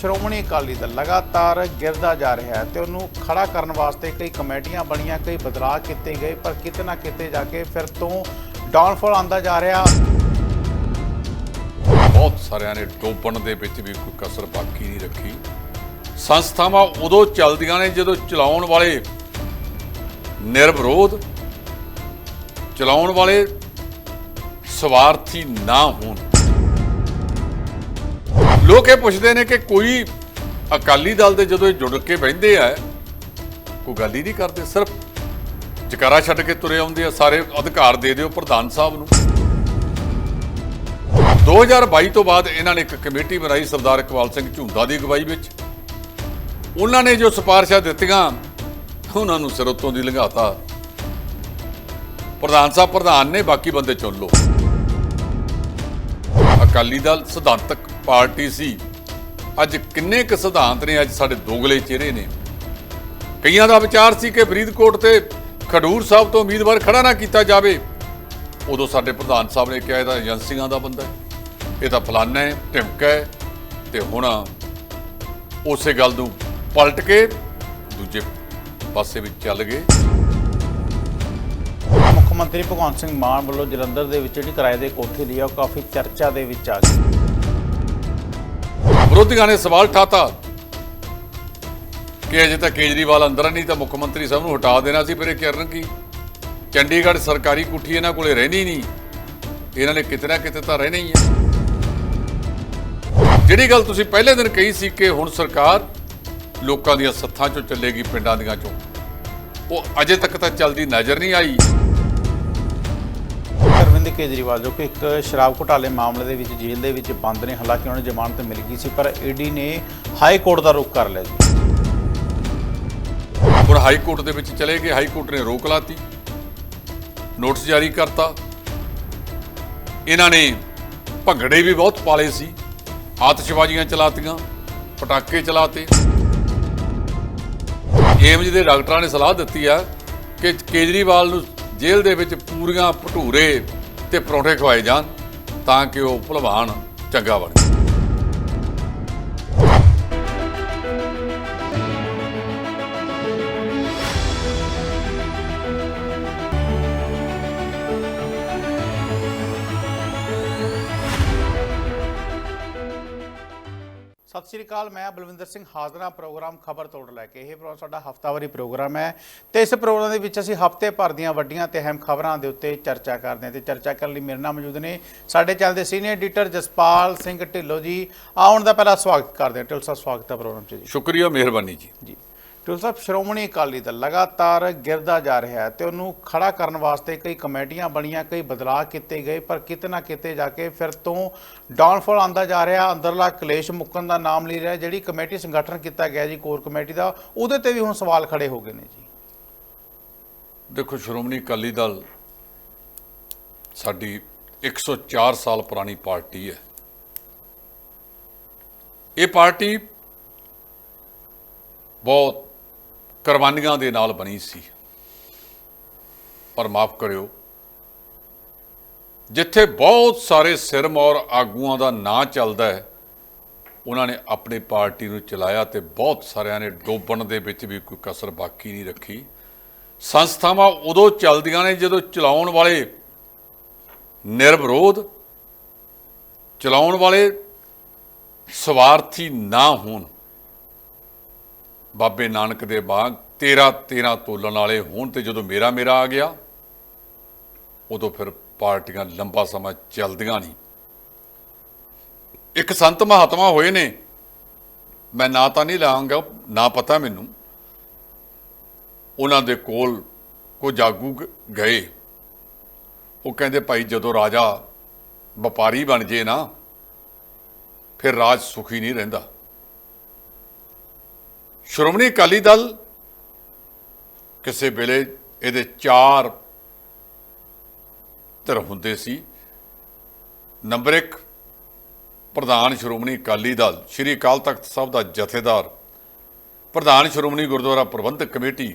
ਸ਼੍ਰੋਮਣੀ ਅਕਾਲੀ ਦਲ ਲਗਾਤਾਰ ਗਿਰਦਾ ਜਾ ਰਿਹਾ ਹੈ ਤੇ ਉਹਨੂੰ ਖੜਾ ਕਰਨ ਵਾਸਤੇ ਕਈ ਕਮੇਟੀਆਂ ਬਣੀਆਂ, ਕਈ ਬਦਲਾਅ ਕੀਤੇ ਗਏ, ਪਰ ਕਿਤੇ ਨਾ ਕਿਤੇ ਜਾ ਕੇ ਫਿਰ ਤੋਂ ਡਾਊਨਫਾਲ ਆਂਦਾ ਜਾ ਰਿਹਾ। ਬਹੁਤ ਸਾਰਿਆਂ ਨੇ ਟੋਪਣ ਦੇ ਵਿੱਚ ਵੀ ਕੋਈ ਕਸਰ ਬਾਕੀ ਨਹੀਂ ਰੱਖੀ। ਸੰਸਥਾਵਾਂ ਉਦੋਂ ਚੱਲਦੀਆਂ ਨੇ ਜਦੋਂ ਚਲਾਉਣ ਵਾਲੇ ਨਿਰਵਿਰੋਧ, ਚਲਾਉਣ ਵਾਲੇ ਸਵਾਰਥੀ ਨਾ ਹੋਣ। ਲੋਕ ਇਹ ਪੁੱਛਦੇ ਨੇ ਕਿ ਕੋਈ ਅਕਾਲੀ ਦਲ ਦੇ ਜਦੋਂ ਇਹ ਜੁੜ ਕੇ ਬਹਿੰਦੇ ਆ, ਕੋਈ ਗੱਲ ਹੀ ਨਹੀਂ ਕਰਦੇ, ਸਿਰਫ ਜਕਾਰਾ ਛੱਡ ਕੇ ਤੁਰੇ ਆਉਂਦੇ ਆ, ਸਾਰੇ ਅਧਿਕਾਰ ਦੇ ਦਿਓ ਪ੍ਰਧਾਨ ਸਾਹਿਬ ਨੂੰ। 2022 ਤੋਂ ਬਾਅਦ ਇਹਨਾਂ ਨੇ ਇੱਕ ਕਮੇਟੀ ਬਣਾਈ ਸਰਦਾਰ ਇਕਬਾਲ ਸਿੰਘ ਝੁੰਦਾ ਦੀ ਅਗਵਾਈ ਵਿੱਚ। ਉਹਨਾਂ ਨੇ ਜੋ ਸਿਫਾਰਿਸ਼ਾਂ ਦਿੱਤੀਆਂ, ਉਹਨਾਂ ਨੂੰ ਸਿਰ ਉੱਤੋਂ ਦੀ ਲੰਘਾਤਾ। ਪ੍ਰਧਾਨ ਸਾਹਿਬ, ਪ੍ਰਧਾਨ ਨੇ, ਬਾਕੀ ਬੰਦੇ ਚੁਣ ਲਓ। ਅਕਾਲੀ ਦਲ ਸਿਧਾਂਤਕ ਪਾਰਟੀ ਸੀ। ਅੱਜ ਕਿੰਨੇ ਕੁ ਸਿਧਾਂਤ ਨੇ, ਅੱਜ ਸਾਡੇ ਦੋਗਲੇ ਚਿਹਰੇ ਨੇ। ਕਈਆਂ ਦਾ ਵਿਚਾਰ ਸੀ ਕਿ ਫਰੀਦਕੋਟ ਤੇ ਖਡੂਰ ਸਾਹਿਬ ਤੋਂ ਉਮੀਦਵਾਰ ਖੜਾ ਨਾ ਕੀਤਾ ਜਾਵੇ। ਉਦੋਂ ਸਾਡੇ ਪ੍ਰਧਾਨ ਸਾਹਿਬ ਨੇ ਕਿਹਾ ਇਹਦਾ ਏਜੰਸੀਆਂ ਦਾ ਬੰਦਾ ਹੈ। ਇਹ ਤਾਂ ਫਲਾਨਾ ਹੈ, ਢਿਮਕਾ ਹੈ। ਤੇ ਹੁਣ ਉਸੇ ਗੱਲ ਨੂੰ ਪਲਟ ਕੇ ਦੂਜੇ ਪਾਸੇ ਵਿੱਚ ਚੱਲ ਗਏ। ਮੁੱਖ ਮੰਤਰੀ ਭਗਵੰਤ ਸਿੰਘ ਮਾਨ ਵੱਲੋਂ ਜਲੰਧਰ ਦੇ ਵਿੱਚ ਜਿਹੜੀ ਕਿਰਾਏ ਦੇ ਕੋਠੇ ਲਈ ਆ, ਉਹ ਕਾਫੀ ਚਰਚਾ ਦੇ ਵਿੱਚ ਆ ਗਈ। ਵਿਰੋਧੀਆਂ ਨੇ ਸਵਾਲ ਠਾਤਾ ਕਿ ਅਜੇ ਤਾਂ ਕੇਜਰੀਵਾਲ ਅੰਦਰ ਨਹੀਂ ਤਾਂ ਮੁੱਖ ਮੰਤਰੀ ਸਾਹਿਬ ਨੂੰ ਹਟਾ ਦੇਣਾ ਸੀ ਫਿਰ ਇਹ ਕਰਨ ਕੀ? ਚੰਡੀਗੜ੍ਹ ਸਰਕਾਰੀ ਕੁੱਠੀ ਇਹਨਾਂ ਕੋਲੇ ਰਹਿਣੀ ਨਹੀਂ। ਇਹਨਾਂ ਨੇ ਕਿਤੇ ਨਾ ਕਿਤੇ ਤਾਂ ਰਹਿਣਾ ਹੀ ਹੈ। ਜਿਹੜੀ ਗੱਲ ਤੁਸੀਂ ਪਹਿਲੇ ਦਿਨ ਕਹੀ ਸੀ ਕਿ ਹੁਣ ਸਰਕਾਰ ਲੋਕਾਂ ਦੀਆਂ ਸੱਥਾਂ ਚੋਂ ਚੱਲੇਗੀ, ਪਿੰਡਾਂ ਦੀਆਂ ਚੋਂ, ਉਹ ਅਜੇ ਤੱਕ ਤਾਂ ਚੱਲਦੀ ਨਜ਼ਰ ਨਹੀਂ ਆਈ। ਅਰਵਿੰਦ ਕੇਜਰੀਵਾਲ, ਜੋ ਕਿ ਇੱਕ ਸ਼ਰਾਬ ਘੁਟਾਲੇ ਮਾਮਲੇ ਦੇ ਵਿੱਚ ਜੇਲ੍ਹ ਦੇ ਵਿੱਚ ਬੰਦ ਨੇ, ਹਾਲਾਂਕਿ ਉਹਨਾਂ ਨੂੰ ਜ਼ਮਾਨਤ ਮਿਲ ਗਈ ਸੀ, ਪਰ ਈਡੀ ਨੇ ਹਾਈ ਕੋਰਟ ਦਾ ਰੁਖ ਕਰ ਲਿਆ ਜੀ। ਹੁਣ ਹਾਈ ਕੋਰਟ ਦੇ ਵਿੱਚ ਚਲੇ ਗਏ, ਹਾਈ ਕੋਰਟ ਨੇ ਰੋਕ ਲਾਤੀ, ਨੋਟਿਸ ਜਾਰੀ ਕਰਤਾ। ਇਹਨਾਂ ਨੇ ਭੰਗੜੇ ਵੀ ਬਹੁਤ ਪਾਲੇ ਸੀ, ਆਤਿਸ਼ਬਾਜ਼ੀਆਂ ਚਲਾਤੀਆਂ, ਪਟਾਕੇ ਚਲਾਤੇ। ਏਮਜ ਦੇ ਡਾਕਟਰਾਂ ਨੇ ਸਲਾਹ ਦਿੱਤੀ ਆ ਕਿ ਕੇਜਰੀਵਾਲ ਨੂੰ ਜੇਲ੍ਹ ਦੇ ਵਿੱਚ ਪੂਰੀਆਂ ਭਟੂਰੇ ਤੇ ਪਰੌਂਠੇ ਖਵਾਏ ਜਾਣ ਤਾਂ ਕਿ ਉਹ ਭਲਵਾਨ ਚੰਗਾ ਬਣੇ ਸਤਿ ਸ਼੍ਰੀ ਅਕਾਲ ਮੈਂ ਬਲਵਿੰਦਰ ਸਿੰਘ ਹਾਜ਼ਰਾਂ ਪ੍ਰੋਗਰਾਮ ਖਬਰ ਤੋੜ ਲੈ ਕੇ। ਇਹ ਪ੍ਰੋਗਰਾਮ ਸਾਡਾ ਹਫਤਾਵਾਰੀ ਪ੍ਰੋਗਰਾਮ ਹੈ ਤੇ ਇਸ ਪ੍ਰੋਗਰਾਮ ਦੇ ਵਿੱਚ ਅਸੀਂ ਹਫ਼ਤੇ ਭਰ ਦੀਆਂ ਵੱਡੀਆਂ ਤੇ ਅਹਿਮ ਖਬਰਾਂ ਦੇ ਉੱਤੇ ਚਰਚਾ ਕਰਦੇ ਹਾਂ ਤੇ ਚਰਚਾ ਕਰਨ ਲਈ ਮੇਰੇ ਨਾਲ ਮੌਜੂਦ ਨੇ ਸਾਡੇ ਚੈਨਲ ਦੇ ਸੀਨੀਅਰ ਐਡੀਟਰ ਜਸਪਾਲ ਸਿੰਘ ਢਿੱਲੋਂ ਜੀ। ਆਉਣ ਦਾ ਪਹਿਲਾ ਸਵਾਗਤ ਕਰਦੇ ਹਾਂ। ਢਿੱਲੋਂ ਸਾਹਿਬ ਸਵਾਗਤ ਹੈ ਪ੍ਰੋਗਰਾਮ 'ਚ ਜੀ। ਸ਼ੁਕਰੀਆ ਮਿਹਰਬਾਨੀ ਜੀ। ਜੀ। ਢਿੱਲੋਂ ਸਾਹਿਬ, ਸ਼੍ਰੋਮਣੀ ਅਕਾਲੀ ਦਲ ਲਗਾਤਾਰ ਗਿਰਦਾ ਜਾ ਰਿਹਾ ਹੈ ਤੇ ਉਹਨੂੰ ਖੜਾ ਕਰਨ ਵਾਸਤੇ ਕਈ ਕਮੇਟੀਆਂ ਬਣੀਆਂ, ਕਈ ਬਦਲਾਅ ਕੀਤੇ ਗਏ, ਪਰ ਕਿਤੇ ਨਾ ਕਿਤੇ ਜਾ ਕੇ ਫਿਰ ਤੋਂ ਡਾਊਨਫਾਲ ਆਂਦਾ ਜਾ ਰਿਹਾ, ਅੰਦਰਲਾ ਕਲੇਸ਼ ਮੁੱਕਣ ਦਾ ਨਾਮ ਲੈ ਰਿਹਾ। ਜਿਹੜੀ ਕਮੇਟੀ ਸੰਗਠਨ ਕੀਤਾ ਗਿਆ ਜੀ, ਕੋਰ ਕਮੇਟੀ ਦਾ, ਉਹਦੇ ਤੇ ਵੀ ਹੁਣ ਸਵਾਲ ਖੜੇ ਹੋ ਗਏ ਨੇ ਜੀ। ਦੇਖੋ, ਸ਼੍ਰੋਮਣੀ ਅਕਾਲੀ ਦਲ ਸਾਡੀ 104 ਸਾਲ ਪੁਰਾਣੀ ਪਾਰਟੀ ਹੈ। ਇਹ ਪਾਰਟੀ ਬਹੁਤ ਕੁਰਬਾਨੀਆਂ ਦੇ ਨਾਲ ਬਣੀ ਸੀ। ਪਰ ਮਾਫ ਕਰਿਓ। ਜਿੱਥੇ ਬਹੁਤ ਸਾਰੇ ਸਿਰਮੌਰ ਆਗੂਆਂ ਦਾ ਨਾਂ ਚੱਲਦਾ ਹੈ, ਉਹਨਾਂ ਨੇ ਆਪਣੀ ਪਾਰਟੀ ਨੂੰ ਚਲਾਇਆ ਤੇ ਬਹੁਤ ਸਾਰਿਆਂ ਨੇ ਡੋਬਣ ਦੇ ਵਿੱਚ ਵੀ ਕੋਈ ਕਸਰ ਬਾਕੀ ਨਹੀਂ ਰੱਖੀ। ਸੰਸਥਾਵਾਂ ਉਦੋਂ ਚੱਲਦੀਆਂ ਨੇ ਜਦੋਂ ਚਲਾਉਣ ਵਾਲੇ ਨਿਰਵਿਰੋਧ, ਚਲਾਉਣ ਵਾਲੇ ਸਵਾਰਥੀ ਨਾ ਹੋਣ। ਬਾਬੇ ਨਾਨਕ ਦੇ ਬਾਗ 13 13 ਤੋਲਣ ਵਾਲੇ ਹੋਣ ਤੇ ਜਦੋਂ ਮੇਰਾ ਮੇਰਾ ਆ ਗਿਆ, ਉਦੋਂ ਫਿਰ ਪਾਰਟੀਆਂ ਲੰਬਾ ਸਮਾਂ ਚੱਲਦੀਆਂ ਨਹੀਂ। ਇੱਕ ਸੰਤ ਮਹਾਤਮਾ ਹੋਏ ਨੇ, ਮੈਂ ਨਾਂ ਤਾਂ ਨਹੀਂ ਲਾਂਗਾ, ਨਾ ਪਤਾ ਮੈਨੂੰ। ਉਹਨਾਂ ਦੇ ਕੋਲ ਕੋ ਜਾਗੂ ਗਏ। ਉਹ ਕਹਿੰਦੇ, ਭਾਈ ਜਦੋਂ ਰਾਜਾ ਵਪਾਰੀ ਬਣ ਜੇ ਨਾ, ਫਿਰ ਰਾਜ ਸੁਖੀ ਨਹੀਂ ਰਹਿੰਦਾ। ਸ਼੍ਰੋਮਣੀ ਅਕਾਲੀ ਦਲ ਕਿਸੇ ਵੇਲੇ ਇਹਦੇ ਚਾਰ ਧਿਰ ਹੁੰਦੇ ਸੀ। ਨੰਬਰ 1 ਪ੍ਰਧਾਨ ਸ਼੍ਰੋਮਣੀ ਅਕਾਲੀ ਦਲ, ਸ਼੍ਰੀ ਅਕਾਲ ਤਖਤ ਸਾਹਿਬ ਦਾ ਜਥੇਦਾਰ। ਪ੍ਰਧਾਨ ਸ਼੍ਰੋਮਣੀ ਗੁਰਦੁਆਰਾ ਪ੍ਰਬੰਧਕ ਕਮੇਟੀ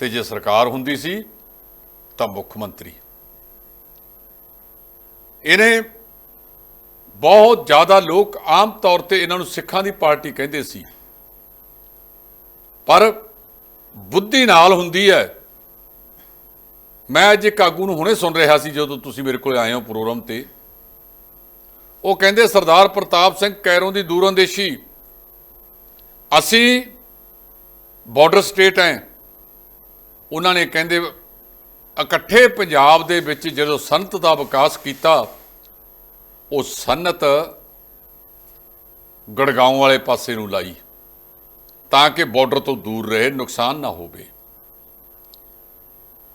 ਤੇ ਜੇ ਸਰਕਾਰ ਹੁੰਦੀ ਸੀ, ਤਾਂ ਮੁੱਖ ਮੰਤਰੀ। ਇਹਨੇ ਬਹੁਤ ਜ਼ਿਆਦਾ ਲੋਕ ਆਮ ਤੌਰ ਤੇ ਇਹਨਾਂ ਨੂੰ ਸਿੱਖਾਂ ਦੀ ਪਾਰਟੀ ਕਹਿੰਦੇ ਸੀ। ਪਰ ਬੁੱਧੀ ਨਾਲ ਹੁੰਦੀ ਹੈ। ਮੈਂ ਅੱਜ ਇੱਕ ਆਗੂ ਨੂੰ ਹੁਣੇ ਸੁਣ ਰਿਹਾ ਸੀ ਜਦੋਂ ਤੁਸੀਂ ਮੇਰੇ ਕੋਲ ਆਏ ਹੋ ਪ੍ਰੋਗਰਾਮ ਤੇ। ਉਹ ਕਹਿੰਦੇ, ਸਰਦਾਰ ਪ੍ਰਤਾਪ ਸਿੰਘ ਕੈਰੋਂ ਦੀ ਦੂਰਅੰਦੇਸ਼ੀ ਅਸੀਂ ਬਾਰਡਰ ਸਟੇਟ ਹੈ। ਉਹਨਾਂ ਨੇ ਕਹਿੰਦੇ, ਇਕੱਠੇ ਪੰਜਾਬ ਦੇ ਵਿੱਚ ਜਦੋਂ ਸਨਅਤ ਦਾ ਵਿਕਾਸ ਕੀਤਾ, ਉਹ ਸਨਅਤ ਗੜਗਾਉਂ ਵਾਲੇ ਪਾਸੇ ਨੂੰ ਲਾਈ। ਤਾਂ ਕਿ ਬਾਰਡਰ ਤੋਂ ਦੂਰ ਰਹੇ, ਨੁਕਸਾਨ ਨਾ ਹੋਵੇ।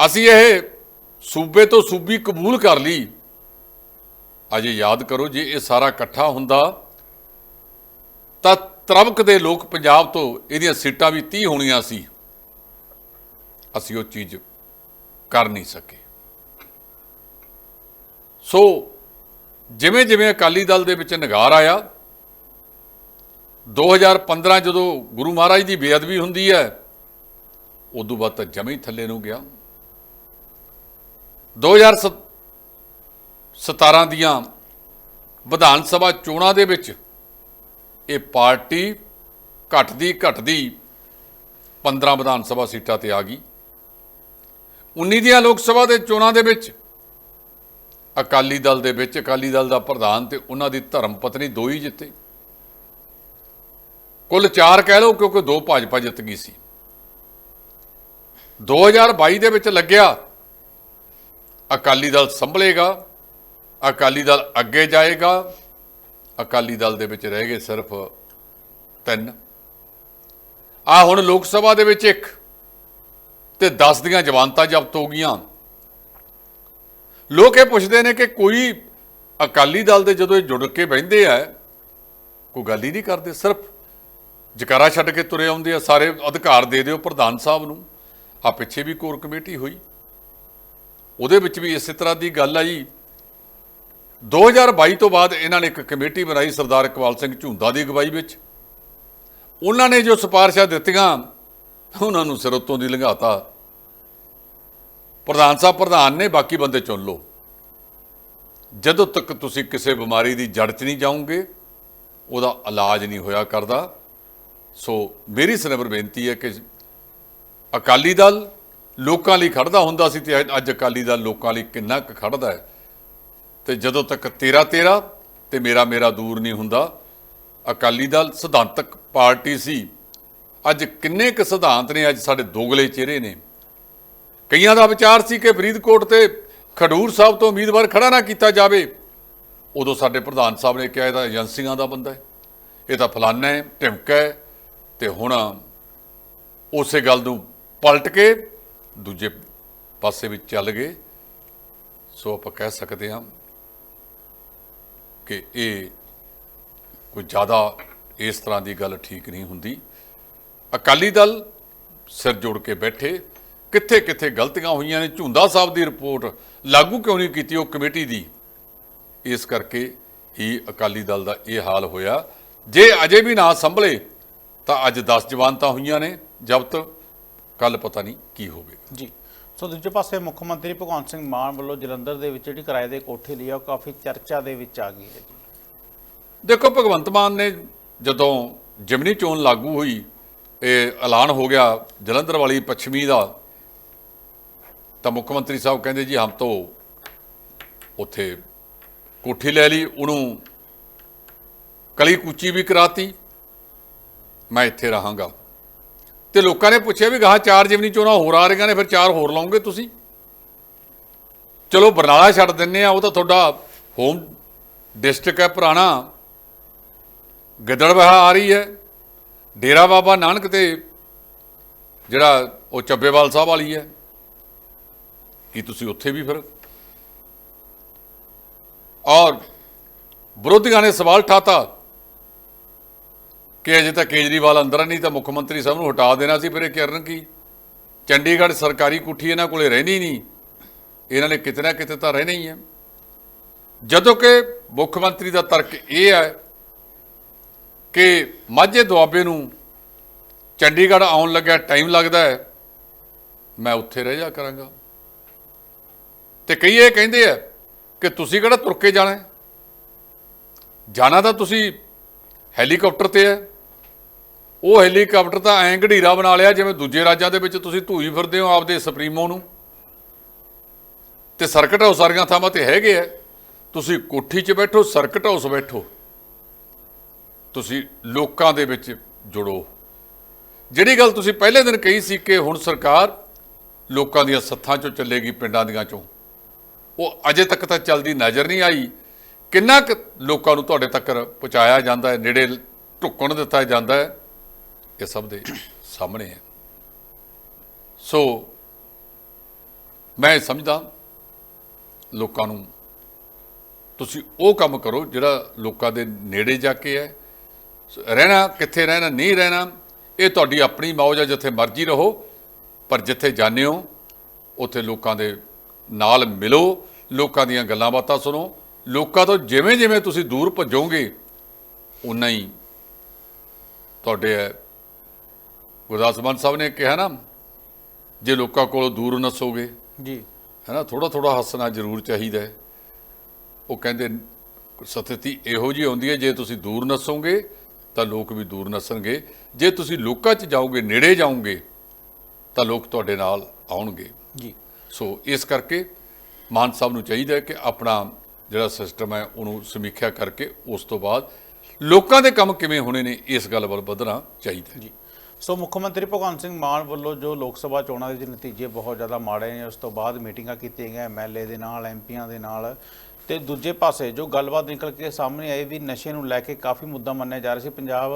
ਅਸੀਂ ਇਹ ਸੂਬੇ ਤੋਂ ਸੂਬੀ ਕਬੂਲ ਕਰ ਲਈ। ਅਜੇ ਯਾਦ ਕਰੋ, ਜੇ ਇਹ ਸਾਰਾ ਇਕੱਠਾ ਹੁੰਦਾ, ਤਾਂ ਤਰਬਕ ਦੇ ਲੋਕ ਪੰਜਾਬ ਤੋਂ ਇਹਦੀਆਂ ਸੀਟਾਂ ਵੀ 30 ਹੋਣੀਆਂ ਸੀ। ਅਸੀਂ ਉਹ ਚੀਜ਼ ਕਰ ਨਹੀਂ ਸਕੇ। ਸੋ ਜਿਵੇਂ ਜਿਵੇਂ ਅਕਾਲੀ ਦਲ ਦੇ ਵਿੱਚ ਨਿਗਾਰ ਆਇਆ 2015 ਜਦੋਂ ਗੁਰੂ ਮਹਾਰਾਜ ਦੀ ਬੇਅਦਬੀ ਹੁੰਦੀ ਹੈ, ਉਦੋਂ ਬਾਅਦ ਤਾਂ ਜਮੇ ਹੀ ਥੱਲੇ ਨੂੰ ਗਿਆ। 2017 ਦੀਆਂ ਵਿਧਾਨ ਸਭਾ ਚੋਣਾਂ ਦੇ ਵਿੱਚ ਇਹ ਪਾਰਟੀ ਘਟਦੀ ਘਟਦੀ 15 ਵਿਧਾਨ ਸਭਾ ਸੀਟਾਂ ਤੇ ਆ ਗਈ। 19 ਦੀਆਂ ਲੋਕ ਸਭਾ ਦੇ ਚੋਣਾਂ ਦੇ ਵਿੱਚ ਅਕਾਲੀ ਦਲ ਦੇ ਵਿੱਚ, ਅਕਾਲੀ ਦਲ ਦਾ ਪ੍ਰਧਾਨ ਤੇ ਉਹਨਾਂ ਦੀ ਧਰਮ ਪਤਨੀ ਦੋ ਹੀ ਜਿੱਤੇ। ਕੁੱਲ 4 ਕਹਿ ਲਓ, ਕਿਉਂਕਿ ਦੋ ਭਾਜਪਾ ਜਿੱਤ ਗਈ ਸੀ। 2022 ਦੇ ਵਿੱਚ ਲੱਗਿਆ, ਅਕਾਲੀ ਦਲ ਸੰਭਲੇਗਾ, ਅਕਾਲੀ ਦਲ ਅੱਗੇ ਜਾਏਗਾ, ਅਕਾਲੀ ਦਲ ਦੇ ਵਿੱਚ ਰਹਿ ਗਏ ਸਿਰਫ ਤਿੰਨ। ਆ ਹੁਣ ਲੋਕ ਸਭਾ ਦੇ ਵਿੱਚ ਇੱਕ, ਤੇ 10 ਦੀਆਂ ਜਵਾਨਤਾਂ ਜ਼ਬਤ ਹੋ ਗਈਆਂ। ਲੋਕ ਇਹ ਪੁੱਛਦੇ ਨੇ ਕਿ ਕੋਈ ਅਕਾਲੀ ਦਲ ਦੇ ਜਦੋਂ ਇਹ ਜੁੜ ਕੇ ਬਹਿੰਦੇ ਆ, ਕੋਈ ਗੱਲ ਹੀ ਨਹੀਂ ਕਰਦੇ, ਸਿਰਫ ਜਕਾਰਾ ਛੱਡ ਕੇ ਤੁਰੇ ਆਉਂਦੇ ਆ, ਸਾਰੇ ਅਧਿਕਾਰ ਦੇ ਦਿਓ ਪ੍ਰਧਾਨ ਸਾਹਿਬ ਨੂੰ। ਆ ਪਿੱਛੇ ਵੀ ਕੋਰ ਕਮੇਟੀ ਹੋਈ। ਉਹਦੇ ਵਿੱਚ ਵੀ ਇਸੇ ਤਰ੍ਹਾਂ ਦੀ ਗੱਲ ਆਈ। 2022 ਤੋਂ ਬਾਅਦ ਇਹਨਾਂ ਨੇ ਇੱਕ ਕਮੇਟੀ ਬਣਾਈ ਸਰਦਾਰ ਇਕਬਾਲ ਸਿੰਘ ਝੁੰਦਾ ਦੀ ਅਗਵਾਈ ਵਿੱਚ। ਉਹਨਾਂ ਨੇ ਜੋ ਸਿਫਾਰਿਸ਼ਾਂ ਦਿੱਤੀਆਂ, ਉਹਨਾਂ ਨੂੰ ਸਿਰ ਉੱਤੋਂ ਦੀ ਲੰਘਾਤਾ। ਪ੍ਰਧਾਨ ਸਾਹਿਬ, ਪ੍ਰਧਾਨ ਨੇ, ਬਾਕੀ ਬੰਦੇ ਚੁਣ ਲਓ। ਜਦੋਂ ਤੱਕ ਤੁਸੀਂ ਕਿਸੇ ਬਿਮਾਰੀ ਦੀ ਜੜ 'ਚ ਨਹੀਂ ਜਾਓਗੇ, ਉਹਦਾ ਇਲਾਜ ਨਹੀਂ ਹੋਇਆ ਕਰਦਾ। ਸੋ ਮੇਰੀ ਸਨਬਰ ਬੇਨਤੀ ਹੈ ਕਿ ਅਕਾਲੀ ਦਲ ਲੋਕਾਂ ਲਈ ਖੜਦਾ ਹੁੰਦਾ ਸੀ ਤੇ ਅੱਜ ਅਕਾਲੀ ਦਲ ਲੋਕਾਂ ਲਈ ਕਿੰਨਾ ਕੁ ਖੜਦਾ ਹੈ। ਤੇ ਜਦੋਂ ਤੱਕ ਤੇਰਾ ਤੇਰਾ ਤੇ ਮੇਰਾ ਮੇਰਾ ਦੂਰ ਨਹੀਂ ਹੁੰਦਾ, ਅਕਾਲੀ ਦਲ ਸਿਧਾਂਤਕ ਪਾਰਟੀ ਸੀ। ਅੱਜ ਕਿੰਨੇ ਕੁ ਸਿਧਾਂਤ ਨੇ, ਅੱਜ ਸਾਡੇ ਦੋਗਲੇ ਚਿਹਰੇ ਨੇ। ਕਈਆਂ ਦਾ ਵਿਚਾਰ ਸੀ ਕਿ ਫਰੀਦਕੋਟ ਤੇ ਖਡੂਰ ਸਾਹਿਬ ਤੋਂ ਉਮੀਦਵਾਰ ਖੜਾ ਨਾ ਕੀਤਾ ਜਾਵੇ। ਉਦੋਂ ਸਾਡੇ ਪ੍ਰਧਾਨ ਸਾਹਿਬ ਨੇ ਕਿਹਾ ਇਹਦਾ ਏਜੰਸੀਆਂ ਦਾ ਬੰਦਾ ਹੈ, ਇਹ ਤਾਂ ਫਲਾਨਾ ਹੈ, ਢਿਮਕਾ ਹੈ। ਤੇ ਹੁਣ ਉਸੇ ਗੱਲ ਨੂੰ ਪਲਟ ਕੇ ਦੂਜੇ ਪਾਸੇ ਵਿੱਚ ਚੱਲ ਗਏ। ਸੋ ਆਪਾਂ ਕਹਿ ਸਕਦੇ ਹਾਂ ਕਿ ਇਹ ਕੋਈ ਜ਼ਿਆਦਾ ਇਸ ਤਰ੍ਹਾਂ ਦੀ ਗੱਲ ਠੀਕ ਨਹੀਂ ਹੁੰਦੀ। ਅਕਾਲੀ ਦਲ ਸਿਰ ਜੋੜ ਕੇ ਬੈਠੇ ਕਿੱਥੇ ਕਿੱਥੇ ਗਲਤੀਆਂ ਹੋਈਆਂ ਨੇ? ਝੁੰਦਾ ਸਾਹਿਬ ਦੀ ਰਿਪੋਰਟ ਲਾਗੂ ਕਿਉਂ ਨਹੀਂ ਕੀਤੀ ਉਹ ਕਮੇਟੀ ਦੀ? ਇਸ ਕਰਕੇ ਹੀ ਅਕਾਲੀ ਦਲ ਦਾ ਇਹ ਹਾਲ ਹੋਇਆ। ਜੇ ਅਜੇ ਵੀ ਨਾ ਸੰਭਲੇ ਤਾਂ ਅੱਜ 10 ਜਵਾਨਤਾਂ ਹੋਈਆਂ ਨੇ ਜ਼ਬਤ। ਕੱਲ ਪਤਾ ਨਹੀਂ ਕੀ ਹੋਵੇਗਾ। ਜੀ। ਸੋ ਦੂਜੇ ਪਾਸੇ ਮੁੱਖ ਮੰਤਰੀ ਭਗਵੰਤ ਸਿੰਘ ਮਾਨ ਵੱਲੋਂ ਜਲੰਧਰ ਦੇ ਵਿੱਚ ਜਿਹੜੀ ਕਿਰਾਏ ਦੇ ਕੋਠੇ ਲਈ ਆ ਉਹ ਕਾਫੀ ਚਰਚਾ ਦੇ ਵਿੱਚ ਆ ਗਈ ਹੈ ਜੀ। ਦੇਖੋ ਭਗਵੰਤ ਮਾਨ ਨੇ ਜਦੋਂ ਜਿਮਨੀ ਚੋਣ ਲਾਗੂ ਹੋਈ ਇਹ ਐਲਾਨ ਹੋ ਗਿਆ ਜਲੰਧਰ ਵਾਲੀ ਪੱਛਮੀ ਦਾ ਤਾਂ ਮੁੱਖ ਮੰਤਰੀ ਸਾਹਿਬ ਕਹਿੰਦੇ ਜੀ ਹਮ ਤੋਂ ਉੱਥੇ ਕੋਠੀ ਲੈ ਲਈ ਉਹਨੂੰ ਕਲੀ ਕੁਚੀ ਵੀ ਕਰਾਤੀ ਮੈਂ ਇੱਥੇ ਰਹਾਂਗਾ। ਤੇ ਲੋਕਾਂ ਨੇ ਪੁੱਛਿਆ ਵੀ ਗਾਹ ਚਾਰ ਜਿਮਨੀ ਚੋਣਾਂ ਹੋਰ ਆ ਰਹੀਆਂ ਨੇ, ਫਿਰ ਚਾਰ ਹੋਰ ਲਾਉਂਗੇ ਤੁਸੀਂ? ਚਲੋ ਬਰਨਾਲਾ ਛੱਡ ਦਿੰਨੇ ਆ, ਉਹ ਤਾਂ ਤੁਹਾਡਾ ਹੋਮ ਡਿਸਟ੍ਰਿਕਟ ਹੈ ਪੁਰਾਣਾ। ਗਿੱਦੜਬਾਹਾ ਆ ਰਹੀ ਹੈ। ਡੇਰਾ ਬਾਬਾ ਨਾਨਕ ਤੇ ਜਿਹੜਾ ਉਹ ਚੱਬੇਵਾਲ ਸਾਹਿਬ ਵਾਲੀ ਹੈ। ਕੀ ਤੁਸੀਂ ਉੱਥੇ ਵੀ ਫਿਰ? ਔਰ ਵਿਰੋਧੀਆਂ ਨੇ ਸਵਾਲ ਠਾਤਾ। ਕਿ ਅਜੇ ਤਾਂ ਕੇਜਰੀਵਾਲ ਅੰਦਰ ਨਹੀਂ ਤਾਂ ਮੁੱਖ ਮੰਤਰੀ ਸਾਹਿਬ ਨੂੰ ਹਟਾ ਦੇਣਾ ਸੀ ਫਿਰ ਇਹ ਕਰਨ ਕੀ? ਚੰਡੀਗੜ੍ਹ ਸਰਕਾਰੀ ਕੁੱਠੀ ਇਹਨਾਂ ਕੋਲੇ ਰਹਿਣੀ ਨਹੀਂ। ਇਹਨਾਂ ਨੇ ਕਿਤੇ ਨਾ ਕਿਤੇ ਤਾਂ ਰਹਿਣਾ ਹੀ ਹੈ ਜਦੋਂ ਕਿ ਮੁੱਖ ਮੰਤਰੀ ਦਾ ਤਰਕ ਇਹ ਹੈ ਕਿ ਮਾਝੇ ਦੁਆਬੇ ਨੂੰ ਚੰਡੀਗੜ੍ਹ ਆਉਣ ਲੱਗਿਆ ਟਾਈਮ ਲੱਗਦਾ ਹੈ। ਮੈਂ ਉੱਥੇ ਰਹਿ ਜਾ ਕਰਾਂਗਾ। ਤੇ ਕਈ ਇਹ ਕਹਿੰਦੇ ਆ ਕਿ ਤੁਸੀਂ ਕਿਹੜਾ ਤੁਰ ਕੇ ਜਾਣਾ ਜਾਣਾ ਤਾਂ ਤੁਸੀਂ ਹੈਲੀਕਾਪਟਰ ਤੇ ਹੈ। ਉਹ ਹੈਲੀਕਾਪਟਰ ਤਾਂ ਐਂ ਘੜੀਰਾ ਬਣਾ ਲਿਆ ਜਿਵੇਂ ਦੂਜੇ ਰਾਜਾਂ ਦੇ ਵਿੱਚ ਤੁਸੀਂ ਧੂਈ ਫਿਰਦੇ ਹੋ ਆਪਦੇ ਸੁਪਰੀਮੋ ਨੂੰ। ਤੇ ਸਰਕਟ ਹਾਊਸ ਸਾਰੀਆਂ ਥਾਵਾਂ ਤੇ ਹੈਗੇ ਆ। ਤੁਸੀਂ ਕੋਠੀ 'ਚ ਬੈਠੋ, ਸਰਕਟ ਹਾਊਸ ਬੈਠੋ। ਤੁਸੀਂ ਲੋਕਾਂ ਦੇ ਵਿੱਚ ਜੁੜੋ। ਜਿਹੜੀ ਗੱਲ ਤੁਸੀਂ ਪਹਿਲੇ ਦਿਨ ਕਹੀ ਸੀ ਕਿ ਹੁਣ ਸਰਕਾਰ ਲੋਕਾਂ ਦੀਆਂ ਸੱਥਾਂ 'ਚੋਂ ਚੱਲੇਗੀ, ਪਿੰਡਾਂ ਦੀਆਂ 'ਚੋਂ, ਉਹ ਅਜੇ ਤੱਕ ਤਾਂ ਚੱਲਦੀ ਨਜ਼ਰ ਨਹੀਂ ਆਈ। ਕਿੰਨਾ ਕੁ ਲੋਕਾਂ ਨੂੰ ਤੁਹਾਡੇ ਤੱਕ ਪਹੁੰਚਾਇਆ ਜਾਂਦਾ ਹੈ, ਨੇੜੇ ਢੁੱਕਣ ਦਿੱਤਾ ਜਾਂਦਾ ਹੈ। ਇਹ ਸਭ ਦੇ ਸਾਹਮਣੇ ਹੈ। ਸੋ ਮੈਂ ਸਮਝਦਾ ਲੋਕਾਂ ਨੂੰ, ਤੁਸੀਂ ਉਹ ਕੰਮ ਕਰੋ ਜਿਹੜਾ ਲੋਕਾਂ ਦੇ ਨੇੜੇ ਜਾ ਕੇ ਹੈ। ਰਹਿਣਾ ਕਿੱਥੇ ਰਹਿਣਾ, ਨਹੀਂ ਰਹਿਣਾ, ਇਹ ਤੁਹਾਡੀ ਆਪਣੀ ਮੌਜ ਹੈ, ਜਿੱਥੇ ਮਰਜ਼ੀ ਰਹੋ, ਪਰ ਜਿੱਥੇ ਜਾਂਦੇ ਹੋ, ਉੱਥੇ ਲੋਕਾਂ ਦੇ ਨਾਲ ਮਿਲੋ, ਲੋਕਾਂ ਦੀਆਂ ਗੱਲਾਂ ਬਾਤਾਂ ਸੁਣੋ। ਲੋਕਾਂ ਤੋਂ ਜਿਵੇਂ ਜਿਵੇਂ ਤੁਸੀਂ ਦੂਰ ਭੱਜੋਗੇ, ਉਨਾ ਹੀ ਤੁਹਾਡੇ ਹੈ ਗੁਰਦਾਸ ਮਾਨ ਸਾਹਿਬ ਨੇ ਕਿਹਾ ਨਾ ਜੇ ਲੋਕਾਂ ਕੋਲੋਂ ਦੂਰ ਨਸੋਗੇ ਜੀ। ਹੈ ਨਾ ਥੋੜਾ ਥੋੜਾ ਹੱਸਣਾ ਜ਼ਰੂਰ ਚਾਹੀਦਾ ਹੈ। ਉਹ ਕਹਿੰਦੇ ਸਥਿਤੀ ਇਹੋ ਜੀ ਹੁੰਦੀ ਹੈ ਜੇ ਤੁਸੀਂ ਦੂਰ ਨਸੋਗੇ ਤਾਂ ਲੋਕ ਵੀ ਦੂਰ ਨਸਣਗੇ। ਜੇ ਤੁਸੀਂ ਲੋਕਾਂ 'ਚ ਜਾਓਗੇ ਨੇੜੇ ਜਾਓਗੇ ਤਾਂ ਲੋਕ ਤੁਹਾਡੇ ਨਾਲ ਆਉਣਗੇ। ਜੀ। ਸੋ ਇਸ ਕਰਕੇ ਮਾਨ ਸਾਹਿਬ ਨੂੰ ਚਾਹੀਦਾ ਕਿ ਆਪਣਾ ਜਿਹੜਾ ਸਿਸਟਮ ਹੈ ਉਹਨੂੰ ਸਮੀਖਿਆ ਕਰਕੇ ਉਸ ਤੋਂ ਬਾਅਦ ਲੋਕਾਂ ਦੇ ਕੰਮ ਕਿਵੇਂ ਹੋਣੇ ਨੇ ਇਸ ਗੱਲ ਵੱਲ ਵਧਣਾ ਚਾਹੀਦਾ ਜੀ। ਸੋ ਮੁੱਖ ਮੰਤਰੀ ਭਗਵੰਤ ਸਿੰਘ ਮਾਨ ਵੱਲੋਂ ਜੋ ਲੋਕ ਸਭਾ ਚੋਣਾਂ ਦੇ ਨਤੀਜੇ ਬਹੁਤ ਜ਼ਿਆਦਾ ਮਾੜੇ ਨੇ, ਉਸ ਤੋਂ ਬਾਅਦ ਮੀਟਿੰਗਾਂ ਕੀਤੀਆਂ ਗਈਆਂ ਐਮਐਲਏ ਦੇ ਨਾਲ ਐਮਪੀਆਂ ਦੇ ਨਾਲ। ਤੇ ਦੂਜੇ ਪਾਸੇ ਜੋ ਗੱਲਬਾਤ ਨਿਕਲ ਕੇ ਸਾਹਮਣੇ ਆਈ ਵੀ ਨਸ਼ੇ ਨੂੰ ਲੈ ਕੇ ਕਾਫੀ ਮੁੱਦਾ ਮੰਨਿਆ ਜਾ ਰਿਹਾ ਸੀ। ਪੰਜਾਬ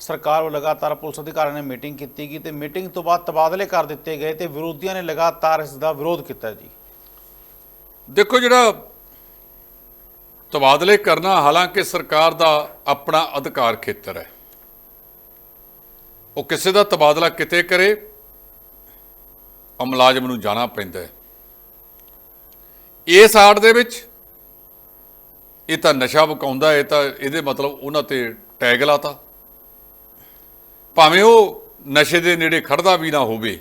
ਸਰਕਾਰ ਵੱਲੋਂ ਲਗਾਤਾਰ ਪੁਲਿਸ ਅਧਿਕਾਰੀਆਂ ਨੇ ਮੀਟਿੰਗ ਕੀਤੀ ਗਈ ਤੇ ਮੀਟਿੰਗ ਤੋਂ ਬਾਅਦ ਤਬਾਦਲੇ ਕਰ ਦਿੱਤੇ ਗਏ ਤੇ ਵਿਰੋਧੀਆਂ ਨੇ ਲਗਾਤਾਰ ਇਸ ਦਾ ਵਿਰੋਧ ਕੀਤਾ ਜੀ। ਦੇਖੋ ਜਿਹੜਾ ਤਬਾਦਲੇ ਕਰਨਾ ਹਾਲਾਂਕਿ ਸਰਕਾਰ ਦਾ ਆਪਣਾ ਅਧਿਕਾਰ ਖੇਤਰ ਹੈ। ਉਹ ਕਿਸੇ ਦਾ ਤਬਾਦਲਾ ਕਿਤੇ ਕਰੇ, ਉਹ ਮੁਲਾਜ਼ਮ ਨੂੰ ਜਾਣਾ ਪੈਂਦਾ ਹੈ। ਇਸ ਆੜ ਦੇ ਵਿੱਚ ਇਹ ਤਾਂ ਨਸ਼ਾ ਵਕਾਉਂਦਾ ਹੈ ਤਾਂ ਇਹਦੇ ਮਤਲਬ ਉਹਨਾਂ ਤੇ ਟੈਗ ਲਾਤਾ। ਭਾਵੇਂ ਉਹ ਨਸ਼ੇ ਦੇ ਨੇੜੇ ਖੜਦਾ ਵੀ ਨਾ ਹੋਵੇ,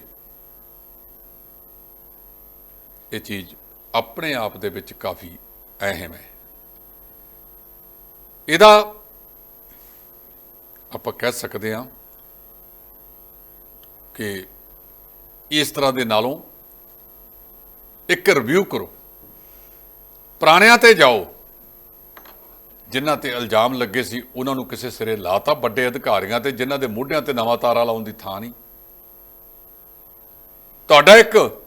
ਇਹ ਚੀਜ਼ ਆਪਣੇ ਆਪ ਦੇ ਵਿੱਚ ਕਾਫੀ ਅਹਿਮ ਹੈ। ਇਹਦਾ ਆਪਾਂ ਕਹਿ ਸਕਦੇ ਹਾਂ ਕਿ ਇਸ ਤਰ੍ਹਾਂ ਦੇ ਨਾਲੋਂ ਇੱਕ ਰਿਵਿਊ ਕਰੋ। ਪੁਰਾਣਿਆਂ ਤੇ ਜਾਓ। ਜਿਨ੍ਹਾਂ ਤੇ ਇਲਜ਼ਾਮ ਲੱਗੇ ਸੀ, ਉਹਨਾਂ ਨੂੰ ਕਿਸੇ ਸਿਰੇ ਲਾਤਾ ਵੱਡੇ ਅਧਿਕਾਰੀਆਂ ਤੇ, ਜਿਨ੍ਹਾਂ ਦੇ ਮੋਢਿਆਂ ਤੇ ਨਵਾਂ ਤਾਰਾ ਲਾਉਣ ਦੀ ਥਾਂ ਨਹੀਂ। ਤੁਹਾਡਾ ਇੱਕ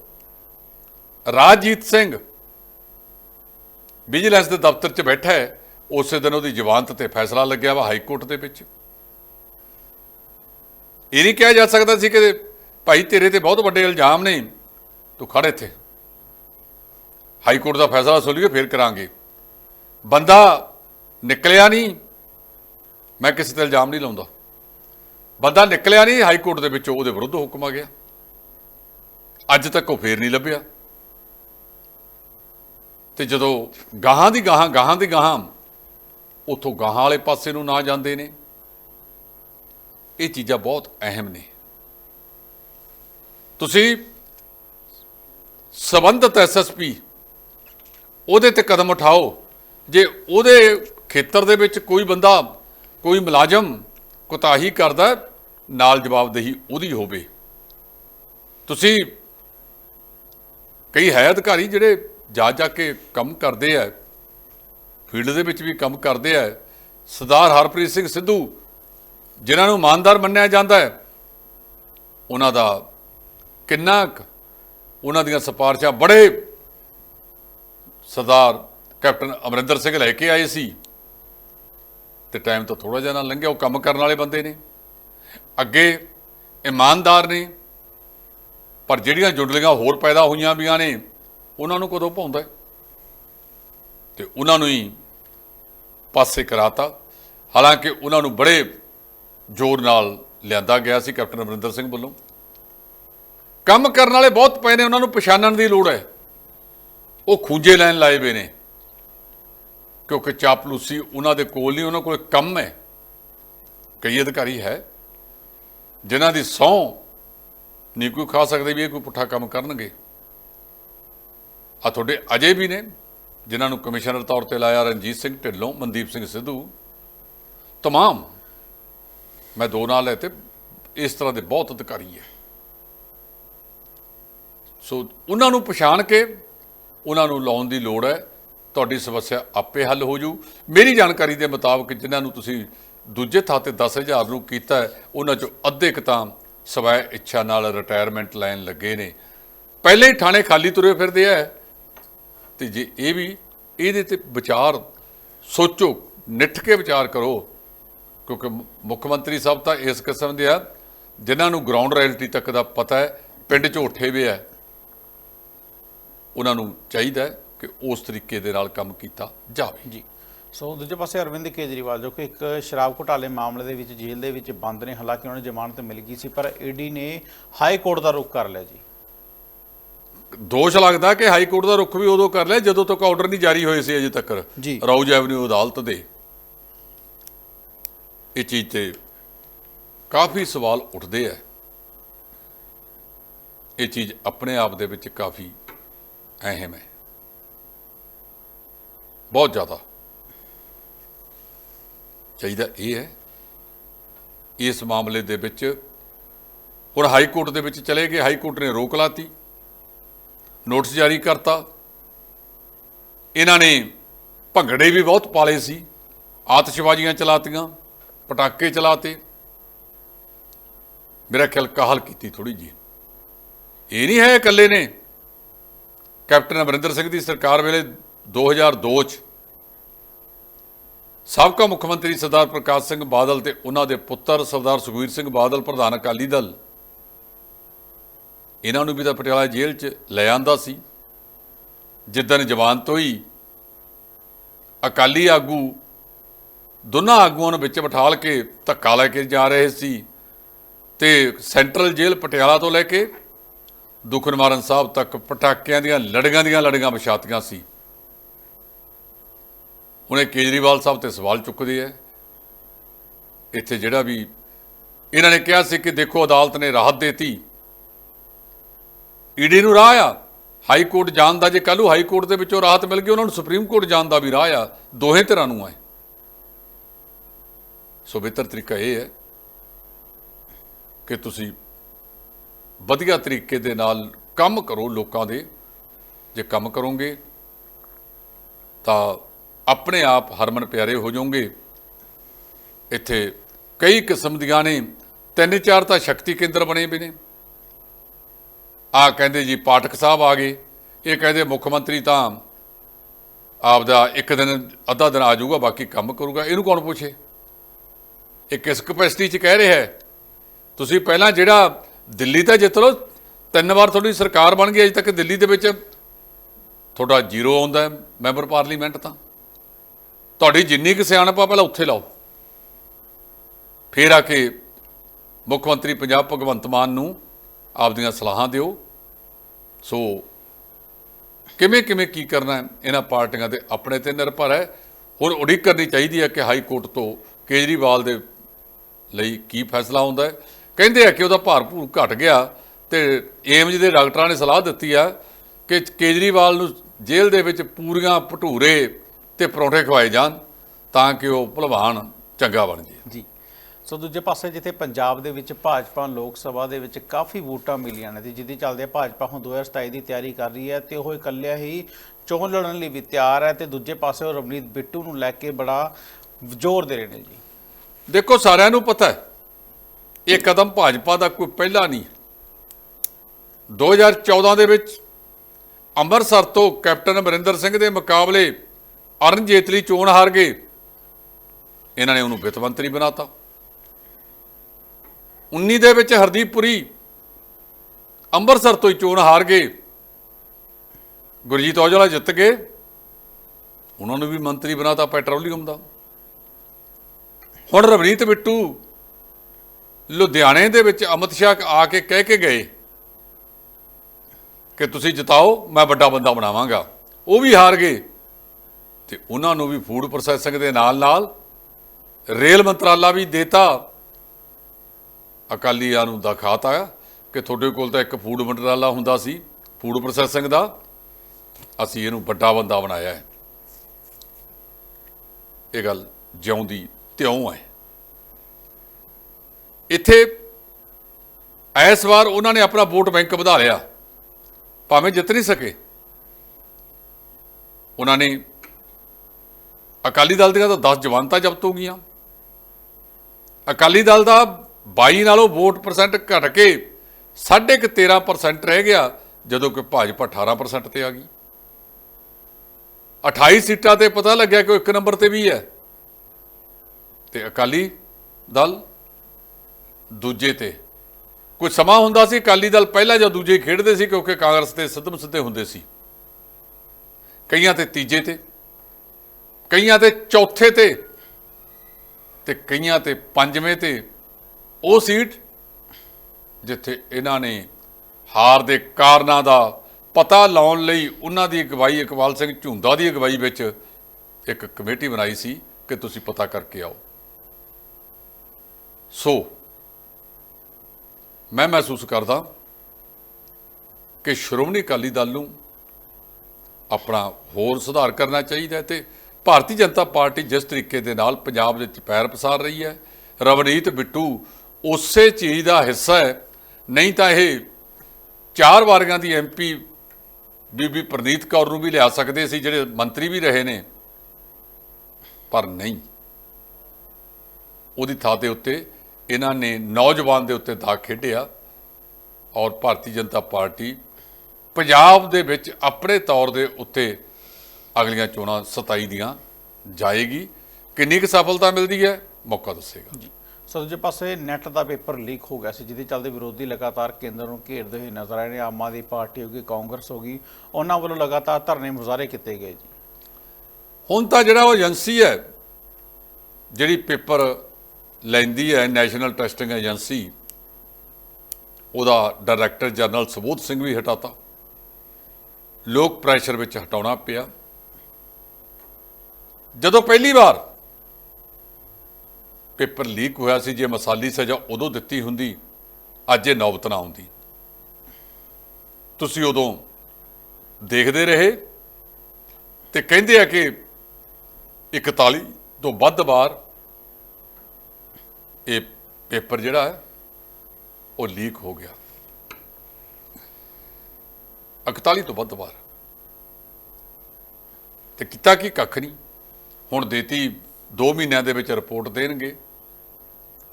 ਰਾਜਜੀਤ ਸਿੰਘ ਵਿਜੀਲੈਂਸ ਦੇ ਦਫ਼ਤਰ 'ਚ ਬੈਠਾ ਹੈ। ਉਸੇ ਦਿਨ ਉਹਦੀ ਜ਼ਮਾਨਤ ਤੇ ਫੈਸਲਾ ਲੱਗਿਆ ਵਾ ਹਾਈ ਕੋਰਟ ਦੇ ਵਿੱਚ। ਇਹ ਨਹੀਂ ਕਿਹਾ ਜਾ ਸਕਦਾ ਸੀ ਕਿ ਭਾਈ ਤੇਰੇ ਤੇ ਬਹੁਤ ਵੱਡੇ ਇਲਜ਼ਾਮ ਨੇ, ਤੂੰ ਖੜ ਇੱਥੇ। ਹਾਈ ਕੋਰਟ ਦਾ ਫੈਸਲਾ ਸੁਣ ਲਈਏ, ਫਿਰ ਕਰਾਂਗੇ। ਬੰਦਾ ਨਿਕਲਿਆ ਨਹੀਂ, ਮੈਂ ਕਿਸੇ ਤੇ ਇਲਜ਼ਾਮ ਨਹੀਂ ਲਾਉਂਦਾ। ਬੰਦਾ ਨਿਕਲਿਆ ਨਹੀਂ ਹਾਈ ਕੋਰਟ ਦੇ ਵਿੱਚੋਂ ਉਹਦੇ ਵਿਰੁੱਧ ਹੁਕਮ ਆ ਗਿਆ। ਅੱਜ ਤੱਕ ਉਹ ਫੇਰ ਨਹੀਂ ਲੱਭਿਆ। ਤੇ ਜਦੋਂ ਗਾਹਾਂ ਦੀ ਗਾਹਾਂ ਗਾਹਾਂ ਦੀ ਗਾਹਾਂ, ਉਥੋਂ ਗਾਹਾਂ ਵਾਲੇ ਪਾਸੇ ਨੂੰ ਨਾ ਜਾਂਦੇ ਨੇ। ਇਹ ਚੀਜ਼ਾਂ ਬਹੁਤ ਅਹਿਮ ਨੇ। ਤੁਸੀਂ ਸਬੰਧਤ ਐਸਐਸਪੀ ਉਹਦੇ ਤੇ ਕਦਮ ਉਠਾਓ। ਜੇ ਉਹਦੇ ਖੇਤਰ ਦੇ ਵਿੱਚ ਕੋਈ ਬੰਦਾ ਕੋਈ ਮੁਲਾਜ਼ਮ ਕੁਤਾਹੀ ਕਰਦਾ, ਨਾਲ ਜਵਾਬਦੇਹੀ ਉਹਦੀ ਹੋਵੇ। ਤੁਸੀਂ ਕਈ ਹੈ ਅਧਿਕਾਰੀ ਜਿਹੜੇ ਜਾ ਜਾ ਕੇ ਕੰਮ ਕਰਦੇ ਆ, ਫੀਲਡ ਦੇ ਵਿੱਚ ਵੀ ਕੰਮ ਕਰਦੇ ਆ। ਸਰਦਾਰ ਹਰਪ੍ਰੀਤ ਸਿੰਘ ਸਿੱਧੂ ਜਿਨ੍ਹਾਂ ਨੂੰ ਇਮਾਨਦਾਰ ਮੰਨਿਆ ਜਾਂਦਾ ਹੈ, ਉਹਨਾਂ ਦਾ ਕਿੰਨਾ ਕੁ ਉਹਨਾਂ ਦੀਆਂ ਸਿਫਾਰਸ਼ਾਂ ਬੜੇ ਸਰਦਾਰ ਕੈਪਟਨ ਅਮਰਿੰਦਰ ਸਿੰਘ ਲੈ ਕੇ ਆਏ ਸੀ ਤੇ ਟਾਈਮ ਤਾਂ ਥੋੜਾ ਜਿਹਾ ਨਾ ਲੰਘਿਆ, ਉਹ ਕੰਮ ਕਰਨ ਵਾਲੇ ਬੰਦੇ ਨੇ ਅੱਗੇ ਇਮਾਨਦਾਰ ਨੇ, ਪਰ ਜਿਹੜੀਆਂ ਜੁੰਡਲੀਆਂ ਹੋਰ ਪੈਦਾ ਹੋਈਆਂ ਵੀਆਂ ਨੇ, ਉਹਨਾਂ ਨੂੰ ਕਦੋਂ ਪਾਉਂਦਾ ਹੈ? ਤੇ ਉਹਨਾਂ ਨੂੰ ਹੀ ਪਾਸੇ ਕਰਾਤਾ ਹਾਲਾਂਕਿ ਉਹਨਾਂ ਨੂੰ ਬੜੇ ਜ਼ੋਰ ਨਾਲ ਲਿਆਂਦਾ ਗਿਆ ਸੀ ਕੈਪਟਨ ਅਮਰਿੰਦਰ ਸਿੰਘ ਵੱਲੋਂ। ਕੰਮ ਕਰਨ ਵਾਲੇ ਬਹੁਤ ਪਏ ਨੇ, ਉਹਨਾਂ ਨੂੰ ਪਛਾਣਨ ਦੀ ਲੋੜ ਹੈ। ਉਹ ਖੂੰਜੇ ਲੈਣ ਲਾਏ ਵੇ ਨੇ। ਕਿਉਂਕਿ ਚਾਪਲੂਸੀ ਉਹਨਾਂ ਦੇ ਕੋਲ ਨਹੀਂ, ਉਹਨਾਂ ਕੋਲ ਕੰਮ ਹੈ। ਕਈ ਅਧਿਕਾਰੀ ਹੈ, ਜਿਨ੍ਹਾਂ ਦੀ ਸਹੁੰ ਨਹੀਂ ਕੋਈ ਖਾ ਸਕਦੇ ਵੀ ਇਹ ਕੋਈ ਪੁੱਠਾ ਕੰਮ ਕਰਨਗੇ। ਆ ਤੁਹਾਡੇ ਅਜੇ ਵੀ ਨੇ, ਜਿਨ੍ਹਾਂ ਨੂੰ ਕਮਿਸ਼ਨਰ ਤੌਰ ਤੇ ਲਾਇਆ ਰਣਜੀਤ ਸਿੰਘ ਢਿੱਲੋਂ, ਮਨਦੀਪ ਸਿੰਘ ਸਿੱਧੂ। ਤਮਾਮ ਮੈਂ ਦੋ ਨਾਲ ਹੈ ਤੇ ਇਸ ਤਰ੍ਹਾਂ ਦੇ ਬਹੁਤ ਅਧਿਕਾਰੀ ਹੈ। ਸੋ ਉਹਨਾਂ ਨੂੰ ਪਛਾਣ ਕੇ ਉਹਨਾਂ ਨੂੰ ਲਾਉਣ ਦੀ ਲੋੜ ਹੈ। ਤੁਹਾਡੀ ਸਮੱਸਿਆ ਆਪੇ ਹੱਲ ਹੋ ਜੂ। ਮੇਰੀ ਜਾਣਕਾਰੀ ਦੇ ਮੁਤਾਬਕ ਜਿਨ੍ਹਾਂ ਨੂੰ ਤੁਸੀਂ ਦੂਜੇ ਥਾਂ ਤੇ 10000 ਨੂੰ ਕੀਤਾ ਉਹਨਾਂ ਚੋਂ ਅੱਧੇ ਕੁ ਤਾਂ ਸਵੈ ਇੱਛਾ ਨਾਲ ਰਿਟਾਇਰਮੈਂਟ ਲੈਣ ਲੱਗੇ ਨੇ। ਪਹਿਲੇ ਹੀ ਥਾਣੇ ਖਾਲੀ ਤੁਰੇ ਫਿਰਦੇ ਆ। ਤੇ ਜੇ ਇਹ ਵੀ ਇਹਦੇ ਤੇ ਵਿਚਾਰ ਸੋਚੋ, ਨਿੱਠ ਕੇ ਵਿਚਾਰ ਕਰੋ। ਕਿਉਂਕਿ ਮੁੱਖ ਮੰਤਰੀ ਸਾਹਿਬ ਤਾਂ ਇਸ ਕਿਸਮ ਦੇ ਆ ਜਿਨ੍ਹਾਂ ਨੂੰ ਗਰਾਊਂਡ ਰਿਐਲਿਟੀ ਤੱਕ ਦਾ ਪਤਾ ਹੈ ਪਿੰਡ 'ਚ ਉੱਠੇ ਵੇ ਆ। ਉਹਨਾਂ ਨੂੰ ਚਾਹੀਦਾ ਹੈ ਕਿ ਉਸ ਤਰੀਕੇ ਦੇ ਨਾਲ ਕੰਮ ਕੀਤਾ ਜਾਵੇ। ਜੀ। ਸੋ ਦੂਜੇ ਪਾਸੇ ਅਰਵਿੰਦ ਕੇਜਰੀਵਾਲ ਜੋ ਕਿ ਇੱਕ ਸ਼ਰਾਬ ਘੁਟਾਲੇ ਮਾਮਲੇ ਦੇ ਵਿੱਚ ਜੇਲ੍ਹ ਦੇ ਵਿੱਚ ਬੰਦ ਨੇ ਹਾਲਾਂਕਿ ਉਹਨਾਂ ਨੂੰ ਜ਼ਮਾਨਤ ਮਿਲ ਗਈ ਸੀ ਪਰ ਈਡੀ ਨੇ ਹਾਈ ਕੋਰਟ ਦਾ ਰੁਖ ਕਰ ਲਿਆ ਜੀ। ਦੋਸ਼ ਲੱਗਦਾ ਕਿ ਹਾਈ ਕੋਰਟ ਦਾ ਰੁਖ ਵੀ ਉਦੋਂ ਕਰ ਲਿਆ ਜਦੋਂ ਤੱਕ ਆਰਡਰ ਨਹੀਂ ਜਾਰੀ ਹੋਏ ਸੀ ਅਜੇ ਤੱਕ। ਜੀ। ਰਾਉਜ ਐਵਨਿਊ ਅਦਾਲਤ ਦੇ। ਇਹ ਚੀਜ਼ ਤੇ ਕਾਫੀ ਸਵਾਲ ਉੱਠਦੇ ਆ। ਇਹ ਚੀਜ਼ ਆਪਣੇ ਆਪ ਦੇ ਵਿੱਚ ਕਾਫੀ ਅਹਿਮ ਹੈ। ਬਹੁਤ ਜ਼ਿਆਦਾ ਚਾਹੀਦਾ ਇਹ ਹੈ। ਇਸ ਮਾਮਲੇ ਦੇ ਵਿੱਚ ਹੁਣ ਹਾਈ ਕੋਰਟ ਦੇ ਵਿੱਚ ਚਲੇ ਗਏ। ਹਾਈ ਕੋਰਟ ਨੇ ਰੋਕ ਲਾਤੀ, ਨੋਟਿਸ ਜਾਰੀ ਕਰਤਾ। ਇਹਨਾਂ ਨੇ ਭੰਗੜੇ ਵੀ ਬਹੁਤ ਪਾਲੇ ਸੀ, ਆਤਿਸ਼ਬਾਜ਼ੀਆਂ ਚਲਾਤੀਆਂ। ਪਟਾਕੇ ਚਲਾਤੇ। ਮੇਰਾ ਖਿਆਲ ਕਾਹਲ ਕੀਤੀ ਥੋੜੀ ਜੀ ਇਹ ਨਹੀਂ ਹੈ ਇਕੱਲੇ ਨੇ। ਕੈਪਟਨ ਅਮਰਿੰਦਰ ਸਿੰਘ ਦੀ ਸਰਕਾਰ ਵੇਲੇ 2002 ਚ ਸਾਬਕਾ ਮੁੱਖ ਮੰਤਰੀ ਸਰਦਾਰ ਪ੍ਰਕਾਸ਼ ਸਿੰਘ ਬਾਦਲ ਤੇ ਉਹਨਾਂ ਦੇ ਪੁੱਤਰ ਸਰਦਾਰ ਸੁਖਬੀਰ ਸਿੰਘ ਬਾਦਲ, ਪ੍ਰਧਾਨ ਅਕਾਲੀ ਦਲ, ਇਹਨਾਂ ਨੂੰ ਵੀ ਤਾਂ ਪਟਿਆਲਾ ਜੇਲ੍ਹ 'ਚ ਲੈ ਆਂਦਾ ਸੀ। ਜਿੱਦਣ ਤੋਂ ਹੀ ਅਕਾਲੀ ਆਗੂ ਦੋਨਾਂ ਆਗੂਆਂ ਨੂੰ ਵਿੱਚ ਬਿਠਾਲ ਕੇ ਧੱਕਾ ਲੈ ਕੇ ਜਾ ਰਹੇ ਸੀ ਤੇ ਸੈਂਟਰਲ ਜੇਲ੍ਹ ਪਟਿਆਲਾ ਤੋਂ ਲੈ ਕੇ ਦੁਖਨਿਵਾਰਨ ਸਾਹਿਬ ਤੱਕ ਪਟਾਕਿਆਂ ਦੀਆਂ ਲੜੀਆਂ ਦੀਆਂ ਲੜੀਆਂ ਵਿਛਾਤੀਆਂ ਸੀ। ਉਹਨੇ ਕੇਜਰੀਵਾਲ ਸਾਹਿਬ ਤੇ ਸਵਾਲ ਚੁੱਕਦੇ ਆ। ਇੱਥੇ ਜਿਹੜਾ ਵੀ ਇਹਨਾਂ ਨੇ ਕਿਹਾ ਸੀ ਕਿ ਦੇਖੋ ਅਦਾਲਤ ਨੇ ਰਾਹਤ ਦੇਤੀ। ਈਡੀ ਨੂੰ ਰਾਹ ਆ। ਹਾਈ ਕੋਰਟ ਜਾਣ ਦਾ ਜੇ ਕੱਲ੍ਹ ਨੂੰ ਹਾਈ ਕੋਰਟ ਦੇ ਵਿੱਚੋਂ ਰਾਹਤ ਮਿਲ ਗਈ, ਉਹਨਾਂ ਨੂੰ ਸੁਪਰੀਮ ਕੋਰਟ ਜਾਣ ਦਾ ਵੀ ਰਾਹ ਆ। ਦੋਹੇ ਧਿਰਾਂ ਨੂੰ ਆਏ। ਸੋ ਬਿਹਤਰ ਤਰੀਕਾ ਇਹ ਹੈ ਕਿ ਤੁਸੀਂ ਵਧੀਆ ਤਰੀਕੇ ਦੇ ਨਾਲ ਕੰਮ ਕਰੋ ਲੋਕਾਂ ਦੇ। ਜੇ ਕੰਮ ਕਰੋਗੇ, ਤਾਂ ਆਪਣੇ ਆਪ ਹਰਮਨ ਪਿਆਰੇ ਹੋ ਜਾਓਗੇ। ਇੱਥੇ ਕਈ ਕਿਸਮ ਦੀਆਂ ਨੇ, ਤਿੰਨ ਚਾਰ ਤਾਂ ਸ਼ਕਤੀ ਕੇਂਦਰ ਬਣੇ ਵੀ ਨੇ। ਆ ਕਹਿੰਦੇ ਜੀ ਪਾਠਕ ਸਾਹਿਬ ਆ ਗਏ, ਇਹ ਕਹਿੰਦੇ ਮੁੱਖ ਮੰਤਰੀ ਤਾਂ ਆਪਦਾ ਇੱਕ ਦਿਨ, ਅੱਧਾ ਦਿਨ ਆ ਜਾਊਗਾ, ਬਾਕੀ ਕੰਮ ਕਰੂਗਾ। ਇਹਨੂੰ ਕੌਣ ਪੁੱਛੇ? ਇਹ ਕਿਸ ਕਪੈਸਿਟੀ 'ਚ ਕਹਿ ਰਿਹਾ ਹੈ? ਤੁਸੀਂ ਪਹਿਲਾਂ ਜਿਹੜਾ ਦਿੱਲੀ ਤਾਂ ਜਿੱਤ ਲਓ, ਤਿੰਨ ਵਾਰ ਤੁਹਾਡੀ ਸਰਕਾਰ ਬਣ ਗਈ, ਅਜੇ ਤੱਕ ਦਿੱਲੀ ਦੇ ਵਿੱਚ ਤੁਹਾਡਾ ਜ਼ੀਰੋ ਆਉਂਦਾ ਮੈਂਬਰ ਪਾਰਲੀਮੈਂਟ ਤਾਂ। ਤੁਹਾਡੀ ਜਿੰਨੀ ਕੁ ਸਿਆਣਪ ਆ, ਪਹਿਲਾਂ ਉੱਥੇ ਲਾਓ। ਫੇਰ ਆ ਕੇ ਮੁੱਖ ਮੰਤਰੀ ਪੰਜਾਬ ਭਗਵੰਤ ਮਾਨ ਨੂੰ ਆਪਦੀਆਂ ਸਲਾਹਾਂ ਦਿਓ। ਸੋ ਕਿਵੇਂ ਕਿਵੇਂ ਕੀ ਕਰਨਾ ਇਹਨਾਂ ਪਾਰਟੀਆਂ ਦੇ ਆਪਣੇ ਤੇ ਨਿਰਭਰ ਹੈ। ਹੁਣ ਉਡੀਕ ਕਰਨੀ ਚਾਹੀਦੀ ਹੈ ਕਿ ਹਾਈ ਕੋਰਟ ਤੋਂ ਕੇਜਰੀਵਾਲ ਦੇ ਲਈ ਕੀ ਫੈਸਲਾ ਹੁੰਦਾ ਹੈ? ਕਹਿੰਦੇ ਆ ਕਿ ਉਹਦਾ ਭਾਰ ਭੂਰ ਘਟ ਗਿਆ ਤੇ ਏਮਜ ਦੇ ਡਾਕਟਰਾਂ ਨੇ ਸਲਾਹ ਦਿੱਤੀ ਆ ਕਿ ਕੇਜਰੀਵਾਲ ਨੂੰ ਜੇਲ੍ਹ ਦੇ ਵਿੱਚ ਪੂਰੀਆਂ ਭਟੂਰੇ ਤੇ ਪਰੌਂਠੇ ਖਵਾਏ ਜਾਣ ਤਾਂ ਕਿ ਉਹ ਭਲਵਾਨ ਚੰਗਾ ਬਣ ਜੇ ਜੀ। ਸੋ ਦੂਜੇ ਪਾਸੇ ਜਿੱਥੇ ਪੰਜਾਬ ਦੇ ਵਿੱਚ ਭਾਜਪਾ ਲੋਕ ਸਭਾ ਦੇ ਵਿੱਚ ਕਾਫੀ ਵੋਟਾਂ ਮਿਲੀਆਂ ਨੇ ਤੇ ਜਿਹਦੀ ਚੱਲਦੇ ਭਾਜਪਾ ਹੁਣ 2027 ਦੀ ਤਿਆਰੀ ਕਰ ਰਹੀ ਹੈ ਤੇ ਉਹ ਇਕੱਲਿਆ ਹੀ ਚੋਣ ਲੜਨ ਲਈ ਵੀ ਤਿਆਰ ਹੈ ਤੇ ਦੂਜੇ ਪਾਸੇ ਉਹ ਰਵਨੀਤ ਬਿੱਟੂ ਨੂੰ ਲੈ ਕੇ ਬੜਾ ਜ਼ੋਰ ਦੇ ਰਹੇ ਨੇ ਜੀ। ਦੇਖੋ ਸਾਰਿਆਂ ਨੂੰ ਪਤਾ ਹੈ, ਇਹ ਕਦਮ ਭਾਜਪਾ ਦਾ ਕੋਈ ਪਹਿਲਾ ਨਹੀਂ 2014 ਦੇ ਵਿੱਚ ਅੰਮ੍ਰਿਤਸਰ ਤੋਂ ਕੈਪਟਨ ਅਮਰਿੰਦਰ ਸਿੰਘ ਦੇ ਮੁਕਾਬਲੇ ਅਰੁਣ ਜੇਤਲੀ ਚੋਣ ਹਾਰ ਗਏ। ਇਹਨਾਂ ਨੇ ਉਹਨੂੰ ਵਿੱਤ ਮੰਤਰੀ ਬਣਾਤਾ। 19 ਦੇ ਵਿੱਚ ਹਰਦੀਪ ਪੁਰੀ ਅੰਮ੍ਰਿਤਸਰ ਤੋਂ ਹੀ ਚੋਣ ਹਾਰ ਗਏ। ਗੁਰਜੀਤ ਔਜਲਾ ਜਿੱਤ ਗਏ। ਉਹਨਾਂ ਨੂੰ ਵੀ ਮੰਤਰੀ ਬਣਾਤਾ ਪੈਟਰੋਲੀਅਮ ਦਾ। ਹੁਣ ਰਵਨੀਤ ਬਿੱਟੂ ਲੁਧਿਆਣੇ ਦੇ ਵਿੱਚ ਅਮਿਤ ਸ਼ਾਹ ਆ ਕੇ ਕਹਿ ਕੇ ਗਏ ਕਿ ਤੁਸੀਂ ਜਿਤਾਓ, ਮੈਂ ਵੱਡਾ ਬੰਦਾ ਬਣਾਵਾਂਗਾ। ਉਹ ਵੀ ਹਾਰ ਗਏ। ਤੇ ਉਹਨਾਂ ਨੂੰ ਵੀ ਫੂਡ ਪ੍ਰੋਸੈਸਿੰਗ ਦੇ ਨਾਲ ਨਾਲ ਰੇਲ ਮੰਤਰਾਲਾ ਵੀ ਦੇਤਾ। ਅਕਾਲੀਆਂ ਨੂੰ ਦਿਖਾਤਾ ਕਿ ਤੁਹਾਡੇ ਕੋਲ ਤਾਂ ਇੱਕ ਫੂਡ ਮੰਤਰਾਲਾ ਹੁੰਦਾ ਸੀ ਫੂਡ ਪ੍ਰੋਸੈਸਿੰਗ ਦਾ। ਅਸੀਂ ਇਹਨੂੰ ਵੱਡਾ ਬੰਦਾ ਬਣਾਇਆ ਹੈ। ਇਹ ਗੱਲ ਜਿਉਂਦੀ ਤਿਉਂ ਹੈ? ਇੱਥੇ ਇਸ ਵਾਰ ਉਹਨਾਂ ਨੇ ਆਪਣਾ ਵੋਟ ਬੈਂਕ ਵਧਾ ਲਿਆ। ਭਾਵੇਂ ਜਿੱਤ ਨਹੀਂ ਸਕੇ। ਉਹਨਾਂ ਨੇ ਅਕਾਲੀ ਦਲ ਦੀਆਂ ਤਾਂ 10 ਜਵਾਨਤਾ ਜ਼ਬਤ ਹੋ ਗਈਆਂ। ਅਕਾਲੀ ਦਲ ਦਾ 22 ਨਾਲੋਂ ਵੋਟ ਪਰਸੈਂਟ ਘਟ ਕੇ ਸਾਢੇ ਕੁ 13% ਰਹਿ ਗਿਆ, ਜਦੋਂ ਕਿ ਭਾਜਪਾ 18% ਤੇ ਆ ਗਈ। 28 ਸੀਟਾਂ ਤੇ ਪਤਾ ਲੱਗਿਆ ਕਿ ਉਹ ਇੱਕ ਨੰਬਰ ਤੇ ਵੀ ਹੈ। ਤੇ ਅਕਾਲੀ ਦਲ ਦੂਜੇ ਤੇ। ਕੁਝ ਸਮਾਂ ਹੁੰਦਾ ਸੀ ਅਕਾਲੀ ਦਲ ਪਹਿਲਾਂ ਜਾਂ ਦੂਜੇ ਖੇਡਦੇ ਸੀ ਕਿਉਂਕਿ ਕਾਂਗਰਸ ਤੇ ਸਿੱਧਮ ਸਿੱਧੇ ਹੁੰਦੇ ਸੀ। ਕਈਆਂ ਤੇ ਤੀਜੇ ਤੇ, ਕਈਆਂ ਤੇ ਚੌਥੇ ਤੇ ਤੇ ਕਈਆਂ ਤੇ ਪੰਜਵੇਂ ਤੇ। ਉਹ ਸੀਟ ਜਿੱਥੇ ਇਹਨਾਂ ਨੇ ਹਾਰ ਦੇ ਕਾਰਨਾਂ ਦਾ ਪਤਾ ਲਾਉਣ ਲਈ ਉਹਨਾਂ ਦੀ ਅਗਵਾਈ, ਇਕਬਾਲ ਸਿੰਘ ਝੁੰਦਾ ਦੀ ਅਗਵਾਈ ਵਿੱਚ ਇੱਕ ਕਮੇਟੀ ਬਣਾਈ ਸੀ ਕਿ ਤੁਸੀਂ ਪਤਾ ਕਰਕੇ ਆਓ। ਸੋ, ਮੈਂ ਮਹਿਸੂਸ ਕਰਦਾ ਕਿ ਸ਼੍ਰੋਮਣੀ ਅਕਾਲੀ ਦਲ ਨੂੰ ਆਪਣਾ ਹੋਰ ਸੁਧਾਰ ਕਰਨਾ ਚਾਹੀਦਾ ਹੈ ਤੇ ਭਾਰਤੀ ਜਨਤਾ ਪਾਰਟੀ ਜਿਸ ਤਰੀਕੇ ਦੇ ਨਾਲ ਪੰਜਾਬ ਵਿੱਚ ਪੈਰ ਪਸਾਰ ਰਹੀ ਹੈ, ਰਵਨੀਤ ਬਿੱਟੂ ਉਸੇ ਚੀਜ਼ ਦਾ ਹਿੱਸਾ ਹੈ, ਨਹੀਂ ਤਾਂ ਇਹ ਚਾਰ ਵਾਰੀਆਂ ਦੀ ਐਮਪੀ ਬੀਬੀ ਪ੍ਰਨੀਤ ਕੌਰ ਨੂੰ ਵੀ ਲਿਆ ਸਕਦੇ ਸੀ, ਜਿਹੜੇ ਮੰਤਰੀ ਵੀ ਰਹੇ ਨੇ, ਪਰ ਨਹੀਂ। ਉਹਦੀ ਥਾਂ ਦੇ ਉੱਤੇ ਇਹਨਾਂ ਨੇ ਨੌਜਵਾਨ ਦੇ ਉੱਤੇ ਦਾਅ ਖੇਡਿਆ ਔਰ ਭਾਰਤੀ ਜਨਤਾ ਪਾਰਟੀ ਪੰਜਾਬ ਦੇ ਵਿੱਚ ਆਪਣੇ ਤੌਰ ਦੇ ਉੱਤੇ ਅਗਲੀਆਂ ਚੋਣਾਂ 27 ਦੀਆਂ ਜਾਏਗੀ। ਕਿੰਨੀ ਕੁ ਸਫਲਤਾ ਮਿਲਦੀ ਹੈ? ਮੌਕਾ ਦੱਸੇਗਾ। ਸੋ ਦੂਜੇ ਪਾਸੇ ਨੈਟ ਦਾ ਪੇਪਰ ਲੀਕ ਹੋ ਗਿਆ ਸੀ ਜਿਹਦੇ ਚੱਲਦੇ ਵਿਰੋਧੀ ਲਗਾਤਾਰ ਕੇਂਦਰ ਨੂੰ ਘੇਰਦੇ ਹੋਏ ਨਜ਼ਰ ਆਏ ਨੇ। ਆਮ ਆਦਮੀ ਪਾਰਟੀ ਹੋ ਗਈ ਕਾਂਗਰਸ ਹੋ ਗਈ ਉਹਨਾਂ ਵੱਲੋਂ ਲਗਾਤਾਰ ਧਰਨੇ ਮੁਜ਼ਾਹਰੇ ਕੀਤੇ ਗਏ ਜੀ। ਹੁਣ ਤਾਂ ਜਿਹੜਾ ਉਹ ਏਜੰਸੀ ਹੈ ਜਿਹੜੀ ਪੇਪਰ ਲੈਂਦੀ ਹੈ ਨੈਸ਼ਨਲ ਟੈਸਟਿੰਗ ਏਜੰਸੀ। ਉਹਦਾ ਡਾਇਰੈਕਟਰ ਜਨਰਲ ਸਬੋਧ ਸਿੰਘ ਵੀ ਹਟਾਤਾ। ਲੋਕ ਪ੍ਰੈਸ਼ਰ ਵਿੱਚ ਹਟਾਉਣਾ ਪਿਆ। ਜਦੋਂ ਪਹਿਲੀ ਵਾਰ ਪੇਪਰ ਲੀਕ ਹੋਇਆ ਸੀ, ਜੇ ਮਸਾਲੀ ਸਜ਼ਾ ਉਦੋਂ ਦਿੱਤੀ ਹੁੰਦੀ, ਅੱਜ ਇਹ ਨੌਬਤ ਨਾ ਆਉਂਦੀ। ਤੁਸੀਂ ਉਦੋਂ ਦੇਖਦੇ ਰਹੇ ਤੇ ਕਹਿੰਦੇ ਆ ਕਿ 41 ਤੋਂ ਵੱਧ ਵਾਰ ਇਹ ਪੇਪਰ ਜਿਹੜਾ ਹੈ, ਉਹ ਲੀਕ ਹੋ ਗਿਆ। 41 ਤੋਂ ਵੱਧ ਵਾਰ। ਤੇ ਕੀਤਾ ਕੀ ਕੱਖ ਨਹੀਂ। ਹੁਣ ਦੇਤੀ 2 ਮਹੀਨਿਆਂ ਦੇ ਵਿੱਚ ਰਿਪੋਰਟ ਦੇਣਗੇ।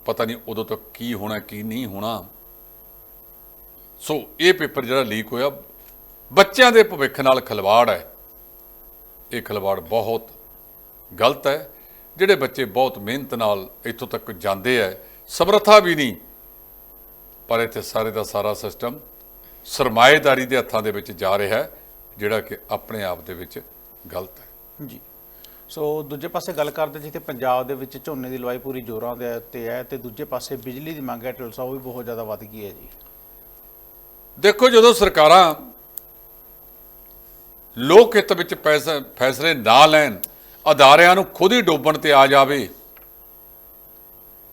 ਪਤਾ ਨਹੀਂ ਉਦੋਂ ਤੱਕ ਕੀ ਹੋਣਾ, ਕੀ ਨਹੀਂ ਹੋਣਾ। ਸੋ ਇਹ ਪੇਪਰ ਜਿਹੜਾ ਲੀਕ ਹੋਇਆ, ਬੱਚਿਆਂ ਦੇ ਭਵਿੱਖ ਨਾਲ ਖਿਲਵਾੜ ਹੈ। ਇਹ ਖਿਲਵਾੜ ਬਹੁਤ ਗਲਤ ਹੈ। ਜਿਹੜੇ ਬੱਚੇ ਬਹੁਤ ਮਿਹਨਤ ਨਾਲ ਇੱਥੋਂ ਤੱਕ ਜਾਂਦੇ ਹੈ ਸਮਰੱਥਾ ਵੀ ਨਹੀਂ। ਪਰ ਇੱਥੇ ਸਾਰੇ ਦਾ ਸਾਰਾ ਸਿਸਟਮ ਸਰਮਾਏਦਾਰੀ ਦੇ ਹੱਥਾਂ ਦੇ ਵਿੱਚ ਜਾ ਰਿਹਾ ਹੈ ਜਿਹੜਾ ਕਿ ਆਪਣੇ ਆਪ ਦੇ ਵਿੱਚ ਗਲਤ ਹੈ ਜੀ। ਸੋ ਦੂਜੇ ਪਾਸੇ ਗੱਲ ਕਰਦੇ ਜਿੱਥੇ ਪੰਜਾਬ ਦੇ ਵਿੱਚ ਝੋਨੇ ਦੀ ਲਵਾਈ ਪੂਰੀ ਜ਼ੋਰਾਂ ਦੇ ਉੱਤੇ ਹੈ ਤੇ ਦੂਜੇ ਪਾਸੇ ਬਿਜਲੀ ਦੀ ਮੰਗ ਹੈ ਢਿਲਸਾ ਉਹ ਵੀ ਬਹੁਤ ਜ਼ਿਆਦਾ ਵੱਧ ਗਈ ਹੈ ਜੀ। ਦੇਖੋ ਜਦੋਂ ਸਰਕਾਰਾਂ ਲੋਕ ਹਿੱਤ ਵਿੱਚ ਪੈਸਾ ਫੈਸਲੇ ਨਾ ਲੈਣ ਅਦਾਰਿਆਂ ਨੂੰ ਖੁਦ ਹੀ ਡੋਬਣ ਤੇ ਆ ਜਾਵੇ।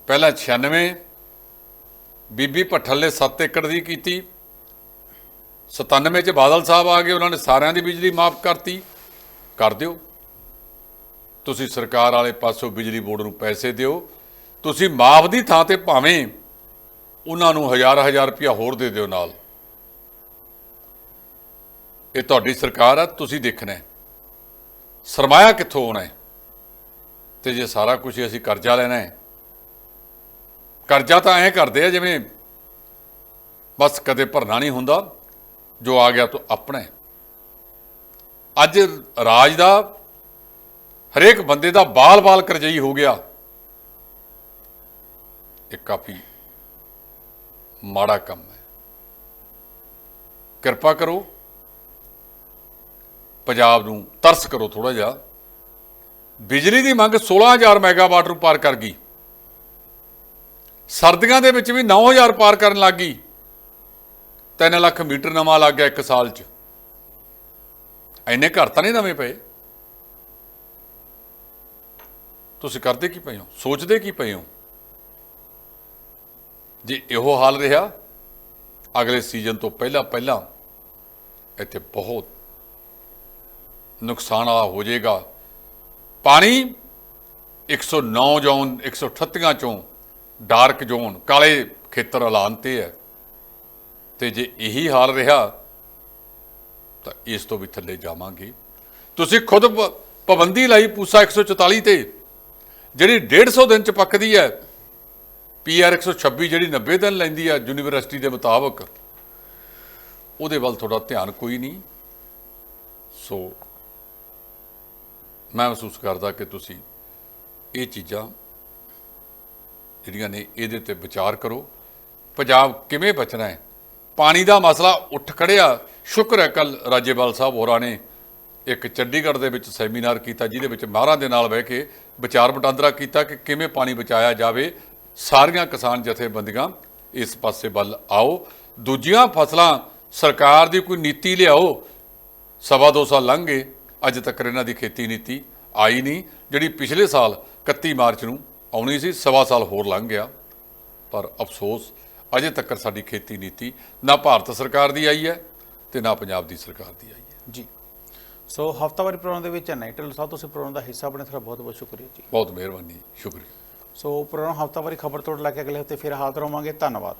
ਪਹਿਲਾਂ 96 ਬੀਬੀ ਭੱਠਲ ਨੇ 7 ਏਕੜ ਦੀ ਕੀਤੀ। 97 ਚ ਬਾਦਲ ਸਾਹਿਬ ਆ ਗਏ, ਉਹਨਾਂ ਨੇ ਸਾਰਿਆਂ ਦੀ ਬਿਜਲੀ ਮਾਫ ਕਰਤੀ। ਕਰ ਦਿਓ। ਤੁਸੀਂ ਸਰਕਾਰ ਵਾਲੇ ਪਾਸੋਂ ਬਿਜਲੀ ਬੋਰਡ ਨੂੰ ਪੈਸੇ ਦਿਓ। ਤੁਸੀਂ ਮਾਫ ਦੀ ਥਾਂ ਤੇ ਭਾਵੇਂ ਉਹਨਾਂ ਨੂੰ ਹਜ਼ਾਰ ਹਜ਼ਾਰ ਰੁਪਇਆ ਹੋਰ ਦੇ ਦਿਓ ਨਾਲ। ਇਹ ਤੁਹਾਡੀ ਸਰਕਾਰ ਆ, ਤੁਸੀਂ ਦੇਖਣਾ ਹੈ। ਸਰਮਾਇਆ ਕਿੱਥੋਂ ਆਉਣਾ ਹੈ? ਤੇ ਜੇ ਸਾਰਾ ਕੁਝ ਅਸੀਂ ਕਰਜ਼ਾ ਲੈਣਾ ਹੈ, ਕਰਜ਼ਾ ਤਾਂ ਐਂ ਕਰਦੇ ਆ ਜਿਵੇਂ ਬਸ ਕਦੇ ਭਰਨਾ ਨਹੀਂ ਹੁੰਦਾ, ਜੋ ਆ ਗਿਆ ਤੋ ਆਪਣਾ ਅੱਜ ਰਾਜ ਦਾ ਹਰੇਕ ਬੰਦੇ ਦਾ ਬਾਲ-ਬਾਲ ਕਰਜ਼ਈ ਹੋ ਗਿਆ। ਇਹ ਕਾਫੀ ਮਾੜਾ ਕੰਮ ਹੈ। ਕਿਰਪਾ ਕਰੋ ਪੰਜਾਬ ਨੂੰ ਤਰਸ ਕਰੋ ਥੋੜਾ ਜਿਹਾ। ਬਿਜਲੀ ਦੀ ਮੰਗ 16000 ਮੈਗਾਵਾਟ ਨੂੰ ਪਾਰ ਕਰ ਗਈ। ਸਰਦੀਆਂ ਦੇ ਵਿੱਚ ਵੀ 9000 ਪਾਰ ਕਰਨ ਲੱਗ ਗਈ। 3 ਲੱਖ ਮੀਟਰ ਨਵਾਂ ਲੱਗ ਗਿਆ ਇੱਕ ਸਾਲ 'ਚ। ਐਨੇ ਘਰ ਤਾਂ ਨਹੀਂ ਨਵੇਂ ਪਏ। ਤੁਸੀਂ ਕਰਦੇ ਕੀ ਪਏ ਹੋ? ਸੋਚਦੇ ਕੀ ਪਏ ਹੋ? ਜੇ ਇਹੋ ਹਾਲ ਰਿਹਾ, ਅਗਲੇ ਸੀਜ਼ਨ ਤੋਂ ਪਹਿਲਾਂ ਪਹਿਲਾਂ ਇੱਥੇ ਬਹੁਤ ਨੁਕਸਾਨ ਵਾਲਾ ਹੋ ਜਾਏਗਾ। ਪਾਣੀ 109 ਜੌਨ 138 ਚੋਂ ਡਾਰਕ ਜ਼ੋਨ, ਕਾਲੇ ਖੇਤਰ ਐਲਾਨ ਤੇ ਹੈ। ਤੇ ਜੇ ਇਹੀ ਹਾਲ ਰਿਹਾ, ਤਾਂ ਇਸ ਤੋਂ ਵੀ ਥੱਲੇ ਜਾਵਾਂਗੇ। ਤੁਸੀਂ ਖੁਦ ਪ- ਪਾਬੰਦੀ ਲਾਈ ਪੂਸਾ 144 ਤੇ, ਜਿਹੜੀ 150 ਦਿਨ ਚ ਪੱਕਦੀ ਹੈ। ਪੀਆਰ 126 ਜਿਹੜੀ 90 ਦਿਨ ਲੈਂਦੀ ਹੈ ਯੂਨੀਵਰਸਿਟੀ ਦੇ ਮੁਤਾਬਕ। ਉਹਦੇ ਵੱਲ ਤੁਹਾਡਾ ਧਿਆਨ ਕੋਈ ਨਹੀਂ। ਸੋ ਮੈਂ ਮਹਿਸੂਸ ਕਰਦਾ ਕਿ ਤੁਸੀਂ ਇਹ ਚੀਜ਼ਾਂ ਜਿਹੜੀਆਂ ਨੇ ਇਹਦੇ ਤੇ ਵਿਚਾਰ ਕਰੋ। ਪੰਜਾਬ ਕਿਵੇਂ ਬਚਣਾ ਹੈ? ਪਾਣੀ ਦਾ ਮਸਲਾ ਉੱਠ ਖੜਿਆ। ਸ਼ੁਕਰ ਹੈ ਕੱਲ ਰਾਜੇਵਾਲ ਸਾਹਿਬ ਹੋਰਾਂ ਨੇ ਇੱਕ ਚੰਡੀਗੜ੍ਹ ਦੇ ਵਿੱਚ ਸੈਮੀਨਾਰ ਕੀਤਾ, ਜਿਹਦੇ ਵਿੱਚ ਮਾਹਰਾਂ ਦੇ ਨਾਲ ਬਹਿ ਕੇ ਵਿਚਾਰ ਵਟਾਂਦਰਾ ਕੀਤਾ ਕਿ ਕਿਵੇਂ ਪਾਣੀ ਬਚਾਇਆ ਜਾਵੇ। ਸਾਰੀਆਂ ਕਿਸਾਨ ਜਥੇਬੰਦੀਆਂ ਇਸ ਪਾਸੇ ਵੱਲ ਆਓ। ਦੂਜੀਆਂ ਫਸਲਾਂ ਸਰਕਾਰ ਦੀ ਕੋਈ ਨੀਤੀ ਲਿਆਓ, ਸਵਾ ਦੋ ਸਾਲ ਲੰਘ ਗਏ। ਅੱਜ ਤੱਕ ਇਹਨਾਂ ਦੀ ਖੇਤੀ ਨੀਤੀ ਆਈ ਨਹੀਂ ਜਿਹੜੀ ਪਿਛਲੇ ਸਾਲ 31 ਮਾਰਚ ਨੂੰ ਆਉਣੀ ਸੀ ਸਵਾ ਸਾਲ ਹੋਰ ਲੰਘ ਗਿਆ। ਪਰ ਅਫਸੋਸ ਅਜੇ ਤੱਕ ਸਾਡੀ ਖੇਤੀ ਨੀਤੀ ਨਾ ਭਾਰਤ ਸਰਕਾਰ ਦੀ ਆਈ ਹੈ ਤੇ ਨਾ ਪੰਜਾਬ ਦੀ ਸਰਕਾਰ ਦੀ ਆਈ ਹੈ। ਜੀ। ਸੋ ਹਫਤਾਵਾਰੀ ਪ੍ਰੋਗਰਾਮ ਦੇ ਵਿੱਚ ਚੰਨਾਈ ਢਿੱਲੋਂ ਸਾਹਿਬ ਤੁਸੀਂ ਪ੍ਰੋਗਰਾਮ ਦਾ ਹਿੱਸਾ ਬਣੇ ਤੁਹਾਡਾ ਬਹੁਤ ਬਹੁਤ ਸ਼ੁਕਰੀਆ ਜੀ। ਬਹੁਤ ਮਿਹਰਬਾਨੀ ਸ਼ੁਕਰੀਆ। ਸੋ ਪ੍ਰੋਗਰਾਮ ਹਫਤਾਵਾਰੀ ਖਬਰ ਤੋੜ ਲੈ ਕੇ ਅਗਲੇ ਹਫ਼ਤੇ ਫਿਰ ਹਾਜ਼ਰ ਹੋਵਾਂਗੇ। ਧੰਨਵਾਦ।